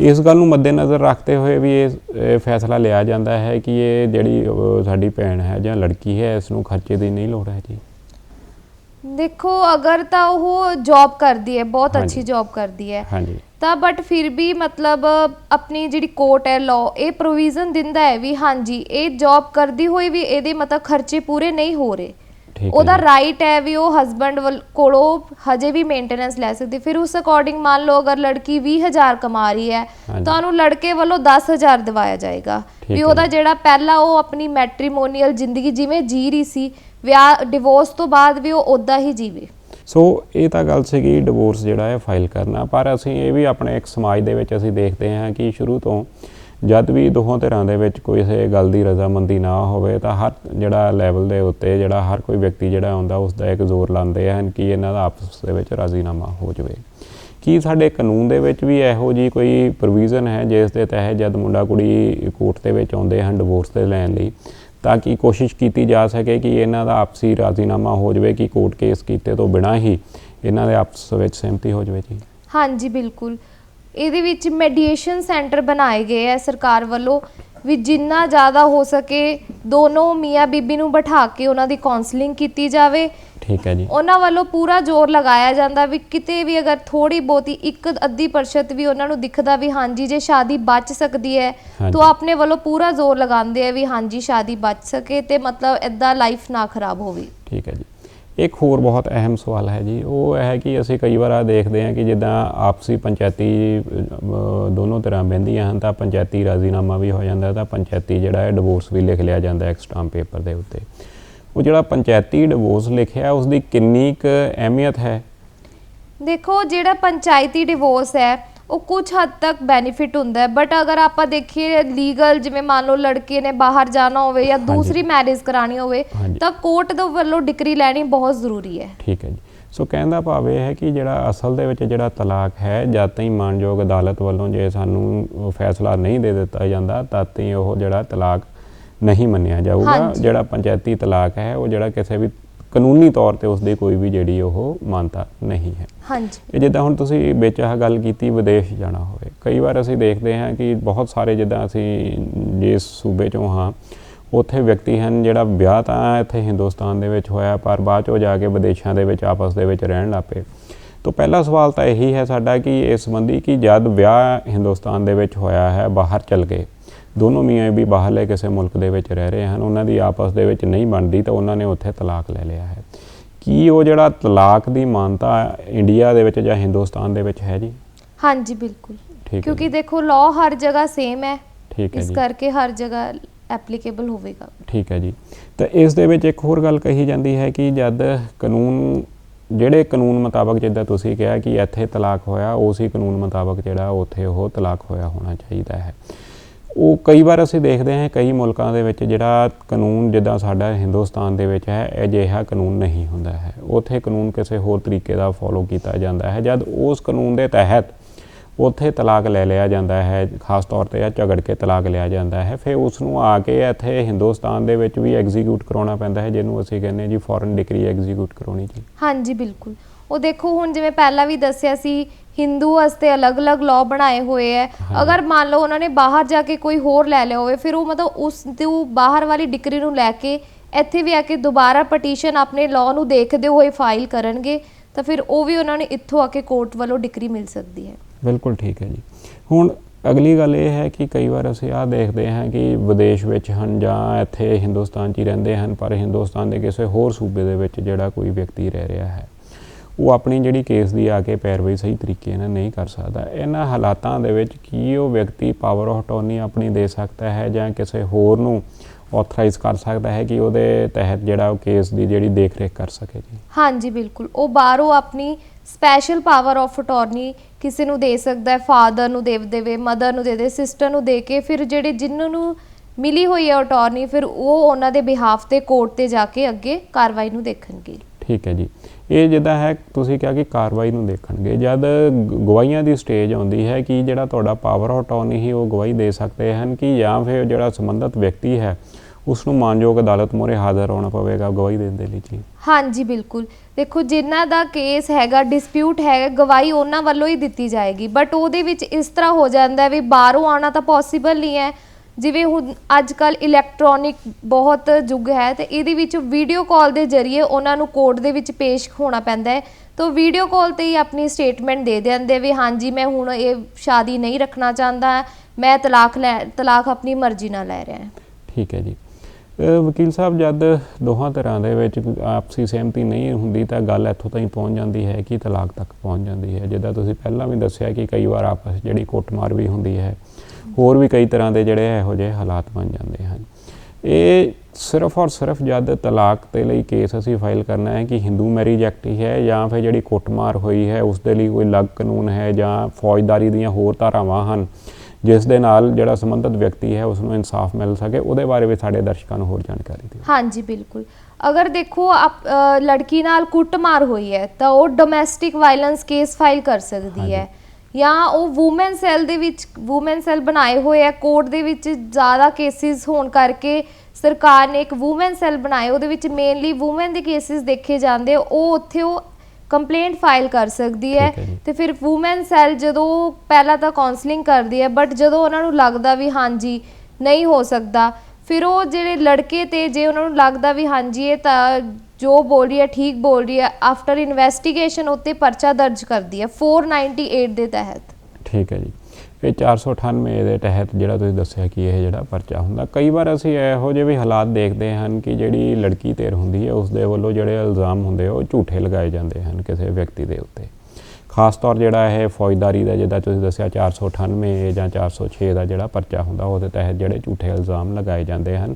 ਇਸ ਗੱਲ ਨੂੰ ਮੱਦੇਨਜ਼ਰ ਰੱਖਦੇ ਹੋਏ ਵੀ ਇਹ ਫੈਸਲਾ ਲਿਆ ਜਾਂਦਾ ਹੈ ਕਿ ਇਹ ਜਿਹੜੀ ਸਾਡੀ ਭੈਣ ਹੈ ਜਾਂ ਲੜਕੀ ਹੈ ਇਸ ਨੂੰ ਖਰਚੇ ਦੀ ਨਹੀਂ ਲੋੜ ਹੈ ਜੀ। ਦੇਖੋ ਅਗਰ ਤਾਂ ਉਹ ਜੌਬ ਕਰਦੀ ਹੈ ਬਹੁਤ। ਅੱਛੀ ਜੌਬ ਕਰਦੀ ਹੈ ਹਾਂਜੀ। ਤਾਂ ਬਟ ਫਿਰ ਵੀ ਮਤਲਬ ਆਪਣੀ ਜਿਹੜੀ ਕੋਰਟ ਹੈ ਲਾਅ ਇਹ ਪ੍ਰੋਵੀਜ਼ਨ ਦਿੰਦਾ ਹੈ ਵੀ ਹਾਂਜੀ ਇਹ ਜੌਬ ਕਰਦੀ ਹੋਈ ਵੀ ਇਹਦੇ ਮਤਲਬ ਖਰਚੇ ਪੂਰੇ ਨਹੀਂ ਹੋ ਰਹੇ। ਠੀਕ ਹੈ ਉਹਦਾ। ਰਾਈਟ ਹੈ ਵੀ ਉਹ ਹਸਬੰਡ ਕੋਲੋਂ ਹਜੇ ਵੀ ਮੇਨਟੇਨੈਂਸ ਲੈ ਸਕਦੀ ਫਿਰ ਉਸ ਅਕੋਰਡਿੰਗ ਮੰਨ ਲਓ ਅਗਰ ਲੜਕੀ 20000 ਕਮਾ ਰਹੀ ਹੈ। ਤਾਂ ਉਹਨੂੰ ਲੜਕੇ ਵੱਲੋਂ 10000 ਦਿਵਾਇਆ ਜਾਏਗਾ ਵੀ ਉਹਦਾ। ਜਿਹੜਾ ਪਹਿਲਾਂ ਉਹ ਆਪਣੀ ਮੈਟ੍ਰੀਮੋਨੀਅਲ ਜ਼ਿੰਦਗੀ ਜਿਵੇਂ ਜੀ ਰਹੀ ਸੀ ਵਿਆਹ ਡਿਵੋਰਸ ਤੋਂ ਬਾਅਦ ਵੀ ਉਹ ਉਦਾਂ ਹੀ ਜੀਵੇ ਸੋ ਇਹ ਤਾਂ ਗੱਲ ਸੀਗੀ ਡਿਵੋਰਸ ਜਿਹੜਾ ਹੈ ਫਾਈਲ ਕਰਨਾ ਪਰ ਅਸੀਂ ਇਹ ਵੀ ਆਪਣੇ ਇੱਕ ਸਮਾਜ ਦੇ ਵਿੱਚ ਅਸੀਂ ਦੇਖਦੇ ਹਾਂ ਕਿ ਸ਼ੁਰੂ ਤੋਂ ਜਦ ਵੀ ਦੋਹਾਂ ਧਿਰਾਂ ਦੇ ਵਿੱਚ ਕੋਈ ਕਿਸੇ ਗੱਲ ਦੀ ਰਜ਼ਾਮੰਦੀ ਨਾ ਹੋਵੇ ਤਾਂ ਹਰ ਜਿਹੜਾ ਲੈਵਲ ਦੇ ਉੱਤੇ ਜਿਹੜਾ ਹਰ ਕੋਈ ਵਿਅਕਤੀ ਜਿਹੜਾ ਹੁੰਦਾ ਉਸ ਦਾ ਇੱਕ ਜ਼ੋਰ ਲਾਉਂਦੇ ਹਨ ਕਿ ਇਹਨਾਂ ਦਾ ਆਪਸ ਦੇ ਵਿੱਚ ਰਾਜ਼ੀਨਾਮਾ ਹੋ ਜਾਵੇ। ਕੀ ਸਾਡੇ ਕਾਨੂੰਨ ਦੇ ਵਿੱਚ ਵੀ ਇਹੋ ਜੀ ਕੋਈ ਪ੍ਰੋਵੀਜ਼ਨ ਹੈ ਜਿਸ ਦੇ ਤਹਿਤ ਜਦ ਮੁੰਡਾ ਕੁੜੀ ਕੋਰਟ ਦੇ ਵਿੱਚ ਆਉਂਦੇ ਹਨ ਡਿਵੋਰਸ ਦੇ ਲੈਣ ਲਈ, ਤਾਂ ਕਿ ਕੋਸ਼ਿਸ਼ ਕੀਤੀ ਜਾ ਸਕੇ ਕਿ ਇਹਨਾਂ ਦਾ ਆਪਸੀ ਰਾਜ਼ੀਨਾਮਾ ਹੋ ਜਾਵੇ ਕਿ ਕੋਰਟ ਕੇਸ ਕੀਤੇ ਤੋਂ ਬਿਨਾਂ ਹੀ ਇਹਨਾਂ ਦੇ ਆਪਸ ਵਿੱਚ ਸਹਿਮਤੀ ਹੋ ਜਾਵੇ ਜੀ? ਹਾਂਜੀ, ਬਿਲਕੁਲ। ਇਹਦੇ ਵਿੱਚ ਮੈਡੀਏਸ਼ਨ ਸੈਂਟਰ ਬਣਾਏ ਗਏ ਹੈ ਸਰਕਾਰ ਵੱਲੋਂ ਵੀ ਜਿੰਨਾ ਜ਼ਿਆਦਾ ਹੋ ਸਕੇ ਦੋਨੋਂ ਮੀਆਂ ਬੀਬੀ ਨੂੰ ਬਿਠਾ ਕੇ ਉਹਨਾਂ ਦੀ ਕਾਉਂਸਲਿੰਗ ਕੀਤੀ ਜਾਵੇ। ਠੀਕ ਹੈ ਜੀ। ਉਹਨਾਂ ਵੱਲੋਂ ਪੂਰਾ ਜ਼ੋਰ ਲਗਾਇਆ ਜਾਂਦਾ ਵੀ ਕਿਤੇ ਵੀ ਅਗਰ ਥੋੜੀ ਬਹੁਤੀ ਇੱਕ ਅੱਧੀ ਪ੍ਰਸ਼ਤ ਵੀ ਉਹਨਾਂ ਨੂੰ ਦਿਖਦਾ ਵੀ ਹਾਂਜੀ ਜੇ ਸ਼ਾਦੀ ਬਚ ਸਕਦੀ ਹੈ। ਤਾਂ ਆਪਣੇ ਵੱਲੋਂ ਪੂਰਾ ਜ਼ੋਰ ਲਗਾਉਂਦੇ ਆ ਵੀ ਹਾਂਜੀ ਸ਼ਾਦੀ ਬਚ ਸਕੇ ਤੇ ਮਤਲਬ ਇਦਾਂ ਲਾਈਫ ਨਾ ਖਰਾਬ ਹੋਵੇ। ਠੀਕ ਹੈ ਜੀ। ਇੱਕ ਹੋਰ ਬਹੁਤ ਅਹਿਮ ਸਵਾਲ ਹੈ ਜੀ। ਉਹ ਹੈ ਕਿ ਅਸੀਂ ਕਈ ਵਾਰ ਆ ਦੇਖਦੇ ਹਾਂ ਕਿ ਜਿੱਦਾਂ ਆਪਸੀ ਪੰਚਾਇਤੀ ਦੋਨੋਂ ਤਰ੍ਹਾਂ ਬਹਿੰਦੀਆਂ ਹਨ, ਤਾਂ ਪੰਚਾਇਤੀ ਰਾਜ਼ੀਨਾਮਾ ਵੀ ਹੋ ਜਾਂਦਾ, ਤਾਂ ਪੰਚਾਇਤੀ ਜਿਹੜਾ ਹੈ ਡਿਵੋਰਸ ਵੀ ਲਿਖ ਲਿਆ ਜਾਂਦਾ ਇੱਕ ਪੇਪਰ ਦੇ ਉੱਤੇ। ਉਹ ਜਿਹੜਾ ਪੰਚਾਇਤੀ ਡਿਵੋਰਸ ਲਿਖਿਆ ਉਸ ਦੀ ਕਿੰਨੀ ਕੁ ਅਹਿਮੀਅਤ ਹੈ? ਦੇਖੋ, ਜਿਹੜਾ ਪੰਚਾਇਤੀ ਡਿਵੋਰਸ ਹੈ ਉਹ ਕੁਝ ਹੱਦ ਤੱਕ ਬੈਨੀਫਿਟ ਹੁੰਦਾ ਹੈ ਬਟ ਅਗਰ ਆਪਾਂ ਦੇਖੀਏ ਲੀਗਲ ਜਿਵੇਂ ਮੰਨ ਲਓ ਲੜਕੇ ਨੇ ਬਾਹਰ ਜਾਣਾ ਹੋਵੇ ਜਾਂ। ਦੂਸਰੀ ਮੈਰਿਜ ਕਰਾਣੀ ਹੋਵੇ। ਤਾਂ ਕੋਰਟ ਦੇ ਵੱਲੋਂ ਡਿਗਰੀ ਲੈਣੀ ਬਹੁਤ ਜ਼ਰੂਰੀ ਹੈ ਠੀਕ ਹੈ ਜੀ ਸੋ ਕਹਿਣ ਦਾ ਭਾਵ ਇਹ ਹੈ ਕਿ ਜਿਹੜਾ ਅਸਲ ਦੇ ਵਿੱਚ ਜਿਹੜਾ ਤਲਾਕ ਹੈ ਜਦ ਤਾਈਂ ਮਾਨਯੋਗ ਅਦਾਲਤ ਵੱਲੋਂ ਜੇ ਸਾਨੂੰ ਫੈਸਲਾ ਨਹੀਂ ਦੇ ਦਿੱਤਾ ਜਾਂਦਾ ਤਦ ਤਾਈਂ ਉਹ ਜਿਹੜਾ ਤਲਾਕ ਨਹੀਂ ਮੰਨਿਆ ਜਾਊਗਾ। ਜਿਹੜਾ ਪੰਚਾਇਤੀ ਤਲਾਕ ਹੈ ਉਹ ਜਿਹੜਾ ਕਿਸੇ ਵੀ ਕਾਨੂੰਨੀ ਤੌਰ ਤੇ ਉਸ ਦੀ ਕੋਈ ਵੀ ਜਿਹੜੀ ਉਹ ਮਾਨਤਾ ਨਹੀਂ ਹੈ। ਹਾਂਜੀ। ਇਹ ਜਿੱਦਾਂ ਹੁਣ ਤੁਸੀਂ ਵਿੱਚ ਆਹ ਗੱਲ ਕੀਤੀ ਵਿਦੇਸ਼ ਜਾਣਾ ਹੋਵੇ। ਕਈ ਵਾਰ ਅਸੀਂ ਦੇਖਦੇ ਹਾਂ ਕਿ ਬਹੁਤ ਸਾਰੇ ਜਿੱਦਾਂ ਅਸੀਂ ਜਿਸ ਸੂਬੇ ਚੋਂ ਹਾਂ ਉੱਥੇ ਵਿਅਕਤੀ ਹਨ ਜਿਹੜਾ ਵਿਆਹ ਤਾਂ ਇੱਥੇ ਹਿੰਦੁਸਤਾਨ ਦੇ ਵਿੱਚ ਹੋਇਆ ਪਰ ਬਾਅਦ ਚੋਂ ਜਾ ਕੇ ਵਿਦੇਸ਼ਾਂ ਦੇ ਵਿੱਚ ਆਪਸ ਦੇ ਵਿੱਚ ਰਹਿਣ ਲੱਗ ਪਏ। ਤੋਂ ਪਹਿਲਾ ਸਵਾਲ ਤਾਂ ਇਹੀ ਹੈ ਸਾਡਾ ਕਿ ਇਸ ਸੰਬੰਧੀ ਕਿ ਜਦ ਵਿਆਹ ਹਿੰਦੁਸਤਾਨ ਦੇ ਵਿੱਚ ਹੋਇਆ ਹੈ ਬਾਹਰ ਚਲ ਗਏ ਦੋਨੋਂ ਮੀਆਂ ਵੀ ਬਾਹਰਲੇ ਕਿਸੇ ਮੁਲਕ ਦੇ ਵਿੱਚ ਰਹਿ ਰਹੇ ਹਨ ਉਹਨਾਂ ਦੀ ਆਪਸ ਦੇ ਵਿੱਚ ਨਹੀਂ ਬਣਦੀ ਤਾਂ ਉਹਨਾਂ ਨੇ ਉੱਥੇ ਤਲਾਕ ਲੈ ਲਿਆ ਹੈ। ਕੀ ਉਹ ਜਿਹੜਾ ਤਲਾਕ ਦੀ ਮਾਨਤਾ ਇੰਡੀਆ ਦੇ ਵਿੱਚ ਜਾਂ ਹਿੰਦੁਸਤਾਨ ਦੇ ਵਿੱਚ ਹੈ ਜੀ? ਹਾਂਜੀ ਬਿਲਕੁਲ। ਠੀਕ ਕਿਉਂਕਿ ਦੇਖੋ ਲਾਅ ਹਰ ਜਗ੍ਹਾ ਸੇਮ ਹੈ। ਠੀਕ ਹੈ ਇਸ ਜੀ। ਕਰਕੇ ਹਰ ਜਗ੍ਹਾ ਐਪਲੀਕੇਬਲ ਹੋਵੇਗਾ। ਠੀਕ ਹੈ ਜੀ। ਤਾਂ ਇਸ ਦੇ ਵਿੱਚ ਇੱਕ ਹੋਰ ਗੱਲ ਕਹੀ ਜਾਂਦੀ ਹੈ ਕਿ ਜਦ ਕਾਨੂੰਨ ਜਿਹੜੇ ਕਾਨੂੰਨ ਮੁਤਾਬਕ ਜਿੱਦਾਂ ਤੁਸੀਂ ਕਿਹਾ ਕਿ ਇੱਥੇ ਤਲਾਕ ਹੋਇਆ ਉਸੇ ਕਾਨੂੰਨ ਮੁਤਾਬਕ ਜਿਹੜਾ ਉੱਥੇ ਉਹ ਤਲਾਕ ਹੋਇਆ ਹੋਣਾ ਚਾਹੀਦਾ ਹੈ। ਉਹ ਕਈ ਵਾਰ ਅਸੀਂ ਦੇਖਦੇ ਹਾਂ ਕਈ ਮੁਲਕਾਂ ਦੇ ਵਿੱਚ ਜਿਹੜਾ ਕਾਨੂੰਨ ਜਿੱਦਾਂ ਸਾਡਾ ਹਿੰਦੁਸਤਾਨ ਦੇ ਵਿੱਚ ਹੈ, ਅਜਿਹਾ ਕਾਨੂੰਨ ਨਹੀਂ ਹੁੰਦਾ ਹੈ। ਉੱਥੇ ਕਾਨੂੰਨ ਕਿਸੇ ਹੋਰ ਤਰੀਕੇ ਦਾ ਫੋਲੋ ਕੀਤਾ ਜਾਂਦਾ ਹੈ। ਜਦ ਉਸ ਕਾਨੂੰਨ ਦੇ ਤਹਿਤ ਉੱਥੇ ਤਲਾਕ ਲੈ ਲਿਆ ਜਾਂਦਾ ਹੈ, ਖਾਸ ਤੌਰ ਤੇ ਆ ਝਗੜ ਕੇ ਤਲਾਕ ਲਿਆ ਜਾਂਦਾ ਹੈ, ਫਿਰ ਉਸ ਨੂੰ ਆ ਕੇ ਇੱਥੇ ਹਿੰਦੁਸਤਾਨ ਦੇ ਵਿੱਚ ਵੀ ਐਗਜ਼ੀਕਿਊਟ ਕਰਾਉਣਾ ਪੈਂਦਾ ਹੈ, ਜਿਹਨੂੰ ਅਸੀਂ ਕਹਿੰਦੇ ਹਾਂ ਜੀ ਫੋਰਨ ਡਿਗਰੀ ਐਗਜ਼ੀਕਿਊਟ ਕਰਾਉਣੀ ਜੀ। ਹਾਂਜੀ, ਬਿਲਕੁਲ। ਉਹ ਦੇਖੋ ਹੁਣ ਜਿਵੇਂ ਪਹਿਲਾਂ ਵੀ ਦੱਸਿਆ ਸੀ ਹਿੰਦੂ ਵਾਸਤੇ ਅਲੱਗ-ਅਲੱਗ ਲਾਅ ਬਣਾਏ ਹੋਏ ਹਾਂਜੀ। ਅਗਰ ਮੰਨ ਲਓ ਉਹਨਾਂ ਨੇ ਬਾਹਰ ਜਾ ਕੇ ਕੋਈ ਹੋਰ ਲੈ ਲਿਆ ਹੋਵੇ ਫਿਰ ਉਹ ਮਤਲਬ ਉਸ ਤੋਂ ਬਾਹਰ ਵਾਲੀ ਡਿਗਰੀ ਨੂੰ ਲੈ ਕੇ ਇੱਥੇ ਵੀ ਆ ਕੇ ਦੁਬਾਰਾ ਪਟੀਸ਼ਨ ਆਪਣੇ ਲਾਅ ਨੂੰ ਦੇਖਦੇ ਹੋਏ ਫਾਈਲ ਕਰਨਗੇ ਤਾਂ ਫਿਰ ਉਹ ਵੀ ਉਹਨਾਂ ਨੂੰ ਇੱਥੋਂ ਆ ਕੇ ਕੋਰਟ ਵੱਲੋਂ ਡਿਗਰੀ ਮਿਲ ਸਕਦੀ ਹੈ। ਬਿਲਕੁਲ ਠੀਕ ਹੈ ਜੀ। ਹੁਣ ਅਗਲੀ ਗੱਲ ਇਹ ਹੈ ਕਿ ਕਈ ਵਾਰ ਅਸੀਂ ਆਹ ਦੇਖਦੇ ਹਾਂ ਕਿ ਵਿਦੇਸ਼ ਵਿੱਚ ਹਨ ਜਾਂ ਇੱਥੇ ਹਿੰਦੁਸਤਾਨ 'ਚ ਹੀ ਰਹਿੰਦੇ ਹਨ ਪਰ ਹਿੰਦੁਸਤਾਨ ਦੇ ਕਿਸੇ ਹੋਰ ਸੂਬੇ ਦੇ ਵਿੱਚ ਜਿਹੜਾ ਕੋਈ ਵਿਅਕਤੀ ਰਹਿ ਰਿਹਾ ਹੈ। ਉਹ ਆਪਣੀ ਜਿਹੜੀ ਕੇਸ ਦੀ ਆ ਕੇ ਪੈਰਵਾਈ ਸਹੀ ਤਰੀਕੇ ਨਾਲ ਨਹੀਂ ਕਰ ਸਕਦਾ। ਇਹਨਾਂ ਹਾਲਾਤਾਂ ਦੇ ਵਿੱਚ ਕੀ ਉਹ ਵਿਅਕਤੀ ਪਾਵਰ ਆਫ ਅਟਾਰਨੀ ਆਪਣੀ ਦੇ ਸਕਦਾ ਹੈ ਜਾਂ ਕਿਸੇ ਹੋਰ ਨੂੰ ਆਥਰਾਈਜ਼ ਕਰ ਸਕਦਾ ਹੈ ਕਿ ਉਹਦੇ ਤਹਿਤ ਜਿਹੜਾ ਉਹ ਕੇਸ ਦੀ ਜਿਹੜੀ ਦੇਖ ਰੇਖ ਕਰ ਸਕੇ ਜੀ? ਹਾਂਜੀ ਬਿਲਕੁਲ। ਉਹ ਬਾਹਰੋਂ ਆਪਣੀ ਸਪੈਸ਼ਲ ਪਾਵਰ ਆਫ ਅਟਾਰਨੀ ਕਿਸੇ ਨੂੰ ਦੇ ਸਕਦਾ ਹੈ ਫਾਦਰ ਨੂੰ ਦੇ ਦੇਵੇ ਮਦਰ ਨੂੰ ਦੇ ਦੇ ਸਿਸਟਰ ਨੂੰ ਦੇ ਕੇ ਫਿਰ ਜਿਹੜੇ ਜਿਨ੍ਹਾਂ ਨੂੰ ਮਿਲੀ ਹੋਈ ਹੈ ਅਟਾਰਨੀ ਫਿਰ ਉਹ ਉਹਨਾਂ ਦੇ ਬਿਹਾਫ ਤੇ ਕੋਰਟ ਤੇ ਜਾ ਕੇ ਅੱਗੇ ਕਾਰਵਾਈ ਨੂੰ ਦੇਖਣਗੇ। ਠੀਕ ਹੈ ਜੀ। ਇਹ ਜਿੱਦਾਂ ਹੈ, ਤੁਸੀਂ ਕਿਹਾ ਕਿ ਕਾਰਵਾਈ ਨੂੰ ਦੇਖਣਗੇ। ਜਦ ਗ- ਗਵਾਹੀਆਂ ਦੀ ਸਟੇਜ ਆਉਂਦੀ ਹੈ ਕਿ ਜਿਹੜਾ ਤੁਹਾਡਾ ਪਾਵਰ ਆਫ ਅਟਾਰਨੀ ਹੀ ਉਹ ਗਵਾਹੀ ਦੇ ਸਕਦੇ ਹਨ ਕਿ ਜਾਂ ਫਿਰ ਜਿਹੜਾ ਸੰਬੰਧਿਤ ਵਿਅਕਤੀ ਹੈ ਉਸ ਨੂੰ ਮਾਨਯੋਗ ਅਦਾਲਤ ਮੂਹਰੇ ਹਾਜ਼ਰ ਹੋਣਾ ਪਵੇਗਾ ਗਵਾਹੀ ਦੇਣ ਦੇ ਲਈ ਜੀ। ਹਾਂਜੀ, ਬਿਲਕੁਲ। ਦੇਖੋ ਜਿਨ੍ਹਾਂ ਦਾ ਕੇਸ ਹੈਗਾ ਡਿਸਪਿਊਟ ਹੈ ਗਵਾਹੀ ਉਹਨਾਂ ਵੱਲੋਂ ਹੀ ਦਿੱਤੀ ਜਾਏਗੀ। ਬਟ ਉਹਦੇ ਵਿੱਚ ਇਸ ਤਰ੍ਹਾਂ ਹੋ ਜਾਂਦਾ ਵੀ ਬਾਹਰੋਂ ਆਣਾ ਤਾਂ ਪੋਸੀਬਲ ਨਹੀਂ ਹੈ। ਜਿਵੇਂ ਹੁਣ ਅੱਜ ਕੱਲ ਇਲੈਕਟ੍ਰੋਨਿਕ ਬਹੁਤ ਯੁੱਗ ਹੈ ਤੇ ਇਹਦੇ ਵਿੱਚ ਵੀਡੀਓ ਕਾਲ ਦੇ ਜ਼ਰੀਏ ਉਹਨਾਂ ਨੂੰ ਕੋਰਟ ਦੇ ਵਿੱਚ ਪੇਸ਼ ਹੋਣਾ ਪੈਂਦਾ ਹੈ। ਤਾਂ ਵੀਡੀਓ ਕਾਲ ਤੇ ਹੀ ਆਪਣੀ ਸਟੇਟਮੈਂਟ ਦੇ ਦਿੰਦੇ ਵੀ ਹਾਂਜੀ, ਮੈਂ ਹੁਣ ਇਹ ਸ਼ਾਦੀ ਨਹੀਂ ਰੱਖਣਾ ਚਾਹੁੰਦਾ, ਮੈਂ ਤਲਾਕ ਲੈ, ਤਲਾਕ ਆਪਣੀ ਮਰਜ਼ੀ ਨਾਲ ਲੈ ਰਿਹਾ ਠੀਕ ਹੈ ਜੀ। ਵਕੀਲ ਸਾਹਿਬ, ਜਦ ਦੋਹਾਂ ਤਰ੍ਹਾਂ ਦੇ ਵਿੱਚ ਆਪਸੀ ਸਹਿਮਤੀ ਨਹੀਂ ਹੁੰਦੀ ਤਾਂ ਗੱਲ ਇੱਥੋਂ ਤਾਈਂ ਪਹੁੰਚ ਜਾਂਦੀ ਹੈ ਕਿ ਤਲਾਕ ਤੱਕ ਪਹੁੰਚ ਜਾਂਦੀ ਹੈ। ਜਿੱਦਾਂ ਤੁਸੀਂ ਪਹਿਲਾਂ ਵੀ ਦੱਸਿਆ ਕਿ ਕਈ ਵਾਰ ਆਪਸ ਜਿਹੜੀ ਕੁੱਟਮਾਰ ਵੀ ਹੁੰਦੀ ਹੈ ਹੋਰ ਵੀ ਕਈ ਤਰ੍ਹਾਂ ਦੇ ਜਿਹੜੇ ਇਹੋ ਜਿਹੇ ਹਾਲਾਤ ਬਣ ਜਾਂਦੇ ਹਨ। ਇਹ ਸਿਰਫ ਔਰ ਸਿਰਫ ਜਦ ਤਲਾਕ ਦੇ ਲਈ ਕੇਸ ਅਸੀਂ ਫਾਈਲ ਕਰਨਾ ਹੈ ਕਿ ਹਿੰਦੂ ਮੈਰਿਜ ਐਕਟ ਹੀ ਹੈ ਜਾਂ ਫਿਰ ਜਿਹੜੀ ਕੁੱਟਮਾਰ ਹੋਈ ਹੈ ਉਸ ਦੇ ਲਈ ਕੋਈ ਅਲੱਗ ਕਾਨੂੰਨ ਹੈ ਜਾਂ ਫੌਜਦਾਰੀ ਦੀਆਂ ਹੋਰ ਧਾਰਾਵਾਂ ਹਨ ਜਿਸ ਦੇ ਨਾਲ ਜਿਹੜਾ ਸੰਬੰਧਿਤ ਵਿਅਕਤੀ ਹੈ ਉਸ ਨੂੰ ਇਨਸਾਫ ਮਿਲ ਸਕੇ ਉਹਦੇ ਬਾਰੇ ਵੀ ਸਾਡੇ ਦਰਸ਼ਕਾਂ ਨੂੰ ਹੋਰ ਜਾਣਕਾਰੀ ਦਿਓ। ਹਾਂਜੀ ਬਿਲਕੁਲ। ਅਗਰ ਦੇਖੋ ਆਪ- ਲੜਕੀ ਨਾਲ ਕੁੱਟਮਾਰ ਹੋਈ ਹੈ ਤਾਂ ਉਹ ਡੋਮੈਸਟਿਕ ਵਾਇਲੈਂਸ ਕੇਸ ਫਾਈਲ ਕਰ ਸਕਦੀ ਹੈ। ਜਾਂ ਉਹ ਔਮਨ ਸੈੱਲ ਦੇ ਵਿੱਚ ਔਮਨ ਸੈੱਲ ਬਣਾਏ ਹੋਏ ਆ ਕੋਰਟ ਦੇ ਵਿੱਚ ਜ਼ਿਆਦਾ ਕੇਸਿਸ ਹੋਣ ਕਰਕੇ ਸਰਕਾਰ ਨੇ ਇੱਕ ਔਮਨ ਸੈੱਲ ਬਣਾਏ ਉਹਦੇ ਵਿੱਚ ਮੇਨਲੀ ਔਮਨ ਦੇ ਕੇਸਿਸ ਦੇਖੇ ਜਾਂਦੇ ਉਹ ਉੱਥੇ ਉਹ ਕੰਪਲੇਂਟ ਫਾਈਲ ਕਰ ਸਕਦੀ ਹੈ। ਤੇ ਫਿਰ ਔਮਨ ਸੈੱਲ ਜਦੋਂ ਪਹਿਲਾਂ ਤਾਂ ਕਾਉਂਸਲਿੰਗ ਕਰਦੀ ਹੈ ਬਟ ਜਦੋਂ ਉਹਨਾਂ ਨੂੰ ਲੱਗਦਾ ਵੀ ਹਾਂਜੀ ਨਹੀਂ ਹੋ ਸਕਦਾ ਫਿਰ ਉਹ ਜਿਹੜੇ ਲੜਕੇ ਤੇ ਜੇ ਉਹਨਾਂ ਨੂੰ ਲੱਗਦਾ ਵੀ ਹਾਂਜੀ ਇਹ ਤਾਂ ਜੋ ਬੋਲ ਰਹੀ ਹੈ, ਠੀਕ ਬੋਲ ਰਹੀ ਹੈ ਆਫਟਰ ਇਨਵੈਸਟੀਗੇਸ਼ਨ ਉੱਤੇ ਪਰਚਾ ਦਰਜ ਕਰਦੀ ਹੈ 498 ਦੇ ਤਹਿਤ। ਠੀਕ ਹੈ ਜੀ। ਇਹ 498 ਦੇ ਤਹਿਤ ਜਿਹੜਾ ਤੁਸੀਂ ਦੱਸਿਆ ਕਿ ਇਹ ਜਿਹੜਾ ਪਰਚਾ ਹੁੰਦਾ, ਕਈ ਵਾਰ ਅਸੀਂ ਇਹੋ ਜਿਹੇ ਵੀ ਹਾਲਾਤ ਦੇਖਦੇ ਹਨ ਕਿ ਜਿਹੜੀ ਲੜਕੀ ਧਿਰ ਹੁੰਦੀ ਹੈ ਉਸ ਦੇ ਵੱਲੋਂ ਜਿਹੜੇ ਇਲਜ਼ਾਮ ਹੁੰਦੇ ਆ, ਉਹ ਝੂਠੇ ਲਗਾਏ ਜਾਂਦੇ ਹਨ ਕਿਸੇ ਵਿਅਕਤੀ ਦੇ ਉੱਤੇ। ਖਾਸ ਤੌਰ ਜਿਹੜਾ ਇਹ ਫੌਜਦਾਰੀ ਦਾ, ਜਿੱਦਾਂ ਤੁਸੀਂ ਦੱਸਿਆ 498 ਜਾਂ 406 ਦਾ ਜਿਹੜਾ ਪਰਚਾ ਹੁੰਦਾ, ਉਹਦੇ ਤਹਿਤ ਜਿਹੜੇ ਝੂਠੇ ਇਲਜ਼ਾਮ ਲਗਾਏ ਜਾਂਦੇ ਹਨ।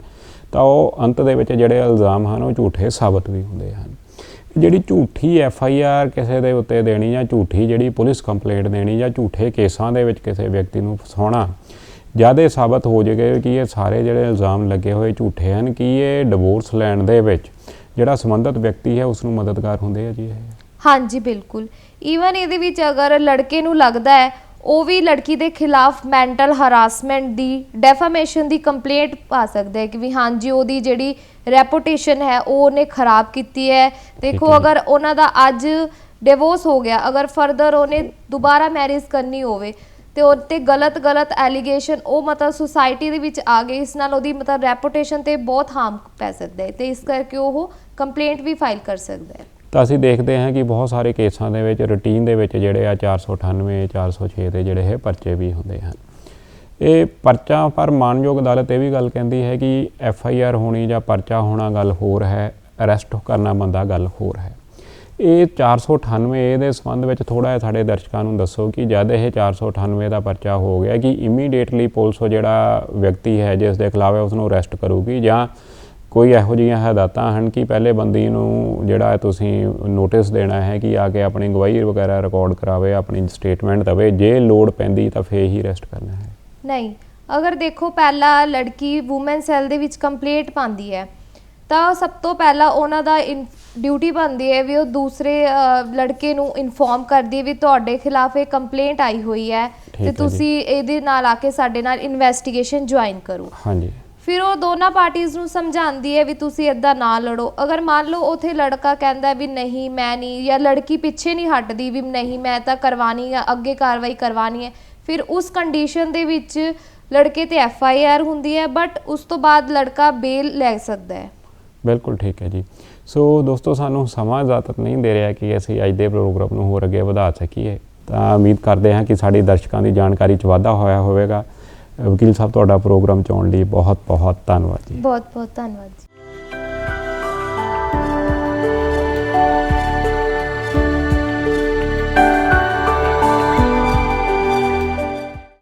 ਤਾਂ ਉਹ ਅੰਤ ਦੇ ਵਿੱਚ ਜਿਹੜੇ ਇਲਜ਼ਾਮ ਹਨ, ਉਹ ਝੂਠੇ ਸਾਬਤ ਵੀ ਹੁੰਦੇ ਹਨ। ਜਿਹੜੀ ਝੂਠੀ ਐਫ ਆਈ ਆਰ ਕਿਸੇ ਦੇ ਉੱਤੇ ਦੇਣੀ ਜਾਂ ਝੂਠੀ ਜਿਹੜੀ ਪੁਲਿਸ ਕੰਪਲੇਂਟ ਦੇਣੀ ਜਾਂ ਝੂਠੇ ਕੇਸਾਂ ਦੇ ਵਿੱਚ ਕਿਸੇ ਵਿਅਕਤੀ ਨੂੰ ਫਸਾਉਣਾ, ਜ਼ਿਆਦਾ ਸਾਬਤ ਹੋ ਜਾਵੇ ਕਿ ਇਹ ਸਾਰੇ ਜਿਹੜੇ ਇਲਜ਼ਾਮ ਲੱਗੇ ਹੋਏ ਝੂਠੇ ਹਨ, ਕਿ ਇਹ ਡਿਵੋਰਸ ਲੈਣ ਦੇ ਵਿੱਚ ਜਿਹੜਾ ਸੰਬੰਧਿਤ ਵਿਅਕਤੀ ਹੈ ਉਸ ਨੂੰ ਮਦਦਗਾਰ ਹੁੰਦੇ ਆ ਜੀ ਇਹ? ਹਾਂਜੀ, ਬਿਲਕੁਲ। ਈਵਨ ਇਹਦੇ ਵਿੱਚ ਅਗਰ ਲੜਕੇ ਨੂੰ ਲੱਗਦਾ ਹੈ ਉਹ ਵੀ ਲੜਕੀ ਦੇ ਖਿਲਾਫ ਮੈਂਟਲ ਹਰਾਸਮੈਂਟ ਦੀ ਡੈਫਾਮੇਸ਼ਨ ਦੀ ਕੰਪਲੇਂਟ ਪਾ ਸਕਦਾ ਹੈ ਕਿ ਵੀ ਹਾਂਜੀ ਉਹਦੀ ਜਿਹੜੀ ਰੈਪੂਟੇਸ਼ਨ ਹੈ ਉਹ ਉਹਨੇ ਖਰਾਬ ਕੀਤੀ ਹੈ ਦੇਖੋ। ਅਗਰ ਉਹਨਾਂ ਦਾ ਅੱਜ ਡਿਵੋਰਸ ਹੋ ਗਿਆ ਅਗਰ ਫਰਦਰ ਉਹਨੇ ਦੁਬਾਰਾ ਮੈਰਿਜ ਕਰਨੀ ਹੋਵੇ ਤੇ ਉਹ ਤੇ ਗਲਤ ਗਲਤ ਐਲੀਗੇਸ਼ਨ ਉਹ ਮਤਲਬ ਸੁਸਾਇਟੀ ਦੇ ਵਿੱਚ ਆ ਗਏ ਇਸ ਨਾਲ ਉਹਦੀ ਮਤਲਬ ਰੈਪੂਟੇਸ਼ਨ ਤੇ ਬਹੁਤ ਹਾਰਮ ਪੈ ਸਕਦਾ ਹੈ ਤੇ ਇਸ ਕਰਕੇ ਉਹ ਕੰਪਲੇਂਟ ਵੀ ਫਾਈਲ ਕਰ ਸਕਦਾ ਹੈ ਤਾਂ ਅਸੀਂ ਦੇਖਦੇ ਹਾਂ ਕਿ ਬਹੁਤ ਸਾਰੇ ਕੇਸਾਂ ਦੇ ਵਿੱਚ ਰੂਟੀਨ ਦੇ ਵਿੱਚ ਜਿਹੜੇ ਆ 498 406 ਦੇ ਜਿਹੜੇ ਇਹ ਪਰਚੇ ਵੀ ਹੁੰਦੇ ਹਨ। ਇਹ ਪਰਚਾ ਪਰ ਮਾਨਯੋਗ ਅਦਾਲਤ ਇਹ ਵੀ ਗੱਲ ਕਹਿੰਦੀ ਹੈ ਕਿ ਐਫ ਆਈ ਆਰ ਹੋਣੀ ਜਾਂ ਪਰਚਾ ਹੋਣਾ ਗੱਲ ਹੋਰ ਹੈ, ਅਰੈਸਟ ਕਰਨਾ ਬੰਦਾ ਗੱਲ ਹੋਰ ਹੈ। ਇਹ 498 ਦੇ ਸੰਬੰਧ ਵਿੱਚ ਥੋੜਾ ਜਿਹਾ ਸਾਡੇ ਦਰਸ਼ਕਾਂ ਨੂੰ ਦੱਸੋ ਕਿ ਜਦ ਇਹ 498 ਦਾ ਪਰਚਾ ਹੋ ਗਿਆ ਕਿ ਇਮੀਡੀਏਟਲੀ ਪੁਲਿਸ ਉਹ ਜਿਹੜਾ ਵਿਅਕਤੀ ਹੈ ਜਿਸ ਦੇ ਖਿਲਾਫ ਹੈ ਉਸ ਨੂੰ ਅਰੈਸਟ ਕਰੂਗੀ ਜਾਂ ਕੋਈ ਇਹੋ ਜਿਹੀਆਂ ਹਦਾਇਤਾਂ ਹਨ ਕਿ ਪਹਿਲੇ ਬੰਦੀ ਨੂੰ ਜਿਹੜਾ ਤੁਸੀਂ ਨੋਟਿਸ ਦੇਣਾ ਹੈ ਕਿ ਆ ਕੇ ਆਪਣੀ ਗਵਾਹੀ ਵਗੈਰਾ ਰਿਕਾਰਡ ਕਰਾਵੇ ਆਪਣੀ ਸਟੇਟਮੈਂਟ ਦਵੇ ਜੇ ਲੋੜ ਪੈਂਦੀ ਤਾਂ ਫੇਰ ਹੀ ਅਰੈਸਟ ਕਰਨਾ ਹੈ। ਨਹੀਂ ਅਗਰ ਦੇਖੋ ਪਹਿਲਾਂ ਲੜਕੀ ਔਮਨ ਸੈੱਲ ਦੇ ਵਿੱਚ ਕੰਪਲੇਂਟ ਪਾਉਂਦੀ ਹੈ ਤਾਂ ਸਭ ਤੋਂ ਪਹਿਲਾਂ ਉਹਨਾਂ ਦਾ ਡਿਊਟੀ ਬਣਦੀ ਹੈ ਵੀ ਉਹ ਦੂਸਰੇ ਲੜਕੇ ਨੂੰ ਇਨਫੋਰਮ ਕਰਦੀ ਹੈ ਵੀ ਤੁਹਾਡੇ ਖਿਲਾਫ ਇਹ ਕੰਪਲੇਂਟ ਆਈ ਹੋਈ ਹੈ ਤੇ। ਤੁਸੀਂ ਇਹਦੇ ਨਾਲ ਆ ਕੇ ਸਾਡੇ ਨਾਲ ਇਨਵੈਸਟੀਗੇਸ਼ਨ ਜੁਆਇਨ ਕਰੋ। ਹਾਂਜੀ। ਫਿਰ ਉਹ ਦੋਨਾਂ ਪਾਰਟੀਆਂ ਨੂੰ ਸਮਝਾਉਂਦੀ ਹੈ ਵੀ ਤੁਸੀਂ ਇਦਾਂ ਨਾ ਲੜੋ। ਅਗਰ ਮੰਨ ਲਓ ਉਥੇ ਲੜਕਾ ਕਹਿੰਦਾ ਵੀ ਨਹੀਂ, ਮੈਂ ਨਹੀਂ ਜਾਂ ਲੜਕੀ ਪਿੱਛੇ ਨਹੀਂ ਹਟਦੀ ਵੀ ਨਹੀਂ, ਮੈਂ ਤਾਂ ਕਰਵਾਣੀ ਹੈ ਅੱਗੇ ਕਾਰਵਾਈ ਕਰਵਾਣੀ ਹੈ, ਫਿਰ ਉਸ ਕੰਡੀਸ਼ਨ ਦੇ ਵਿੱਚ ਲੜਕੇ ਤੇ ਐਫ ਆਈ ਆਰ ਹੁੰਦੀ ਹੈ ਬਟ ਉਸ ਤੋਂ ਬਾਅਦ ਲੜਕਾ ਬੇਲ ਲੈ ਸਕਦਾ ਹੈ। ਬਿਲਕੁਲ ਠੀਕ ਹੈ ਜੀ। ਸੋ ਦੋਸਤੋ, ਸਾਨੂੰ ਸਮਾਂ ਇਜਾਜ਼ਤ ਨਹੀਂ ਦੇ ਰਿਹਾ ਕਿ ਅਸੀਂ ਅੱਜ ਦੇ ਪ੍ਰੋਗਰਾਮ ਨੂੰ ਹੋਰ ਅੱਗੇ ਵਧਾ ਸਕੀਏ। ਤਾਂ ਉਮੀਦ ਕਰਦੇ ਹਾਂ ਕਿ ਸਾਡੇ ਦਰਸ਼ਕਾਂ ਦੀ ਜਾਣਕਾਰੀ 'ਚ ਵਾਧਾ ਹੋਇਆ ਹੋਵੇਗਾ। ਵਕੀਲ ਸਾਹਿਬ ਤੁਹਾਡਾ ਪ੍ਰੋਗਰਾਮ ਚਾਉਣ ਲਈ ਬਹੁਤ ਬਹੁਤ ਧੰਨਵਾਦ ਜੀ। ਬਹੁਤ ਬਹੁਤ ਧੰਨਵਾਦ ਜੀ।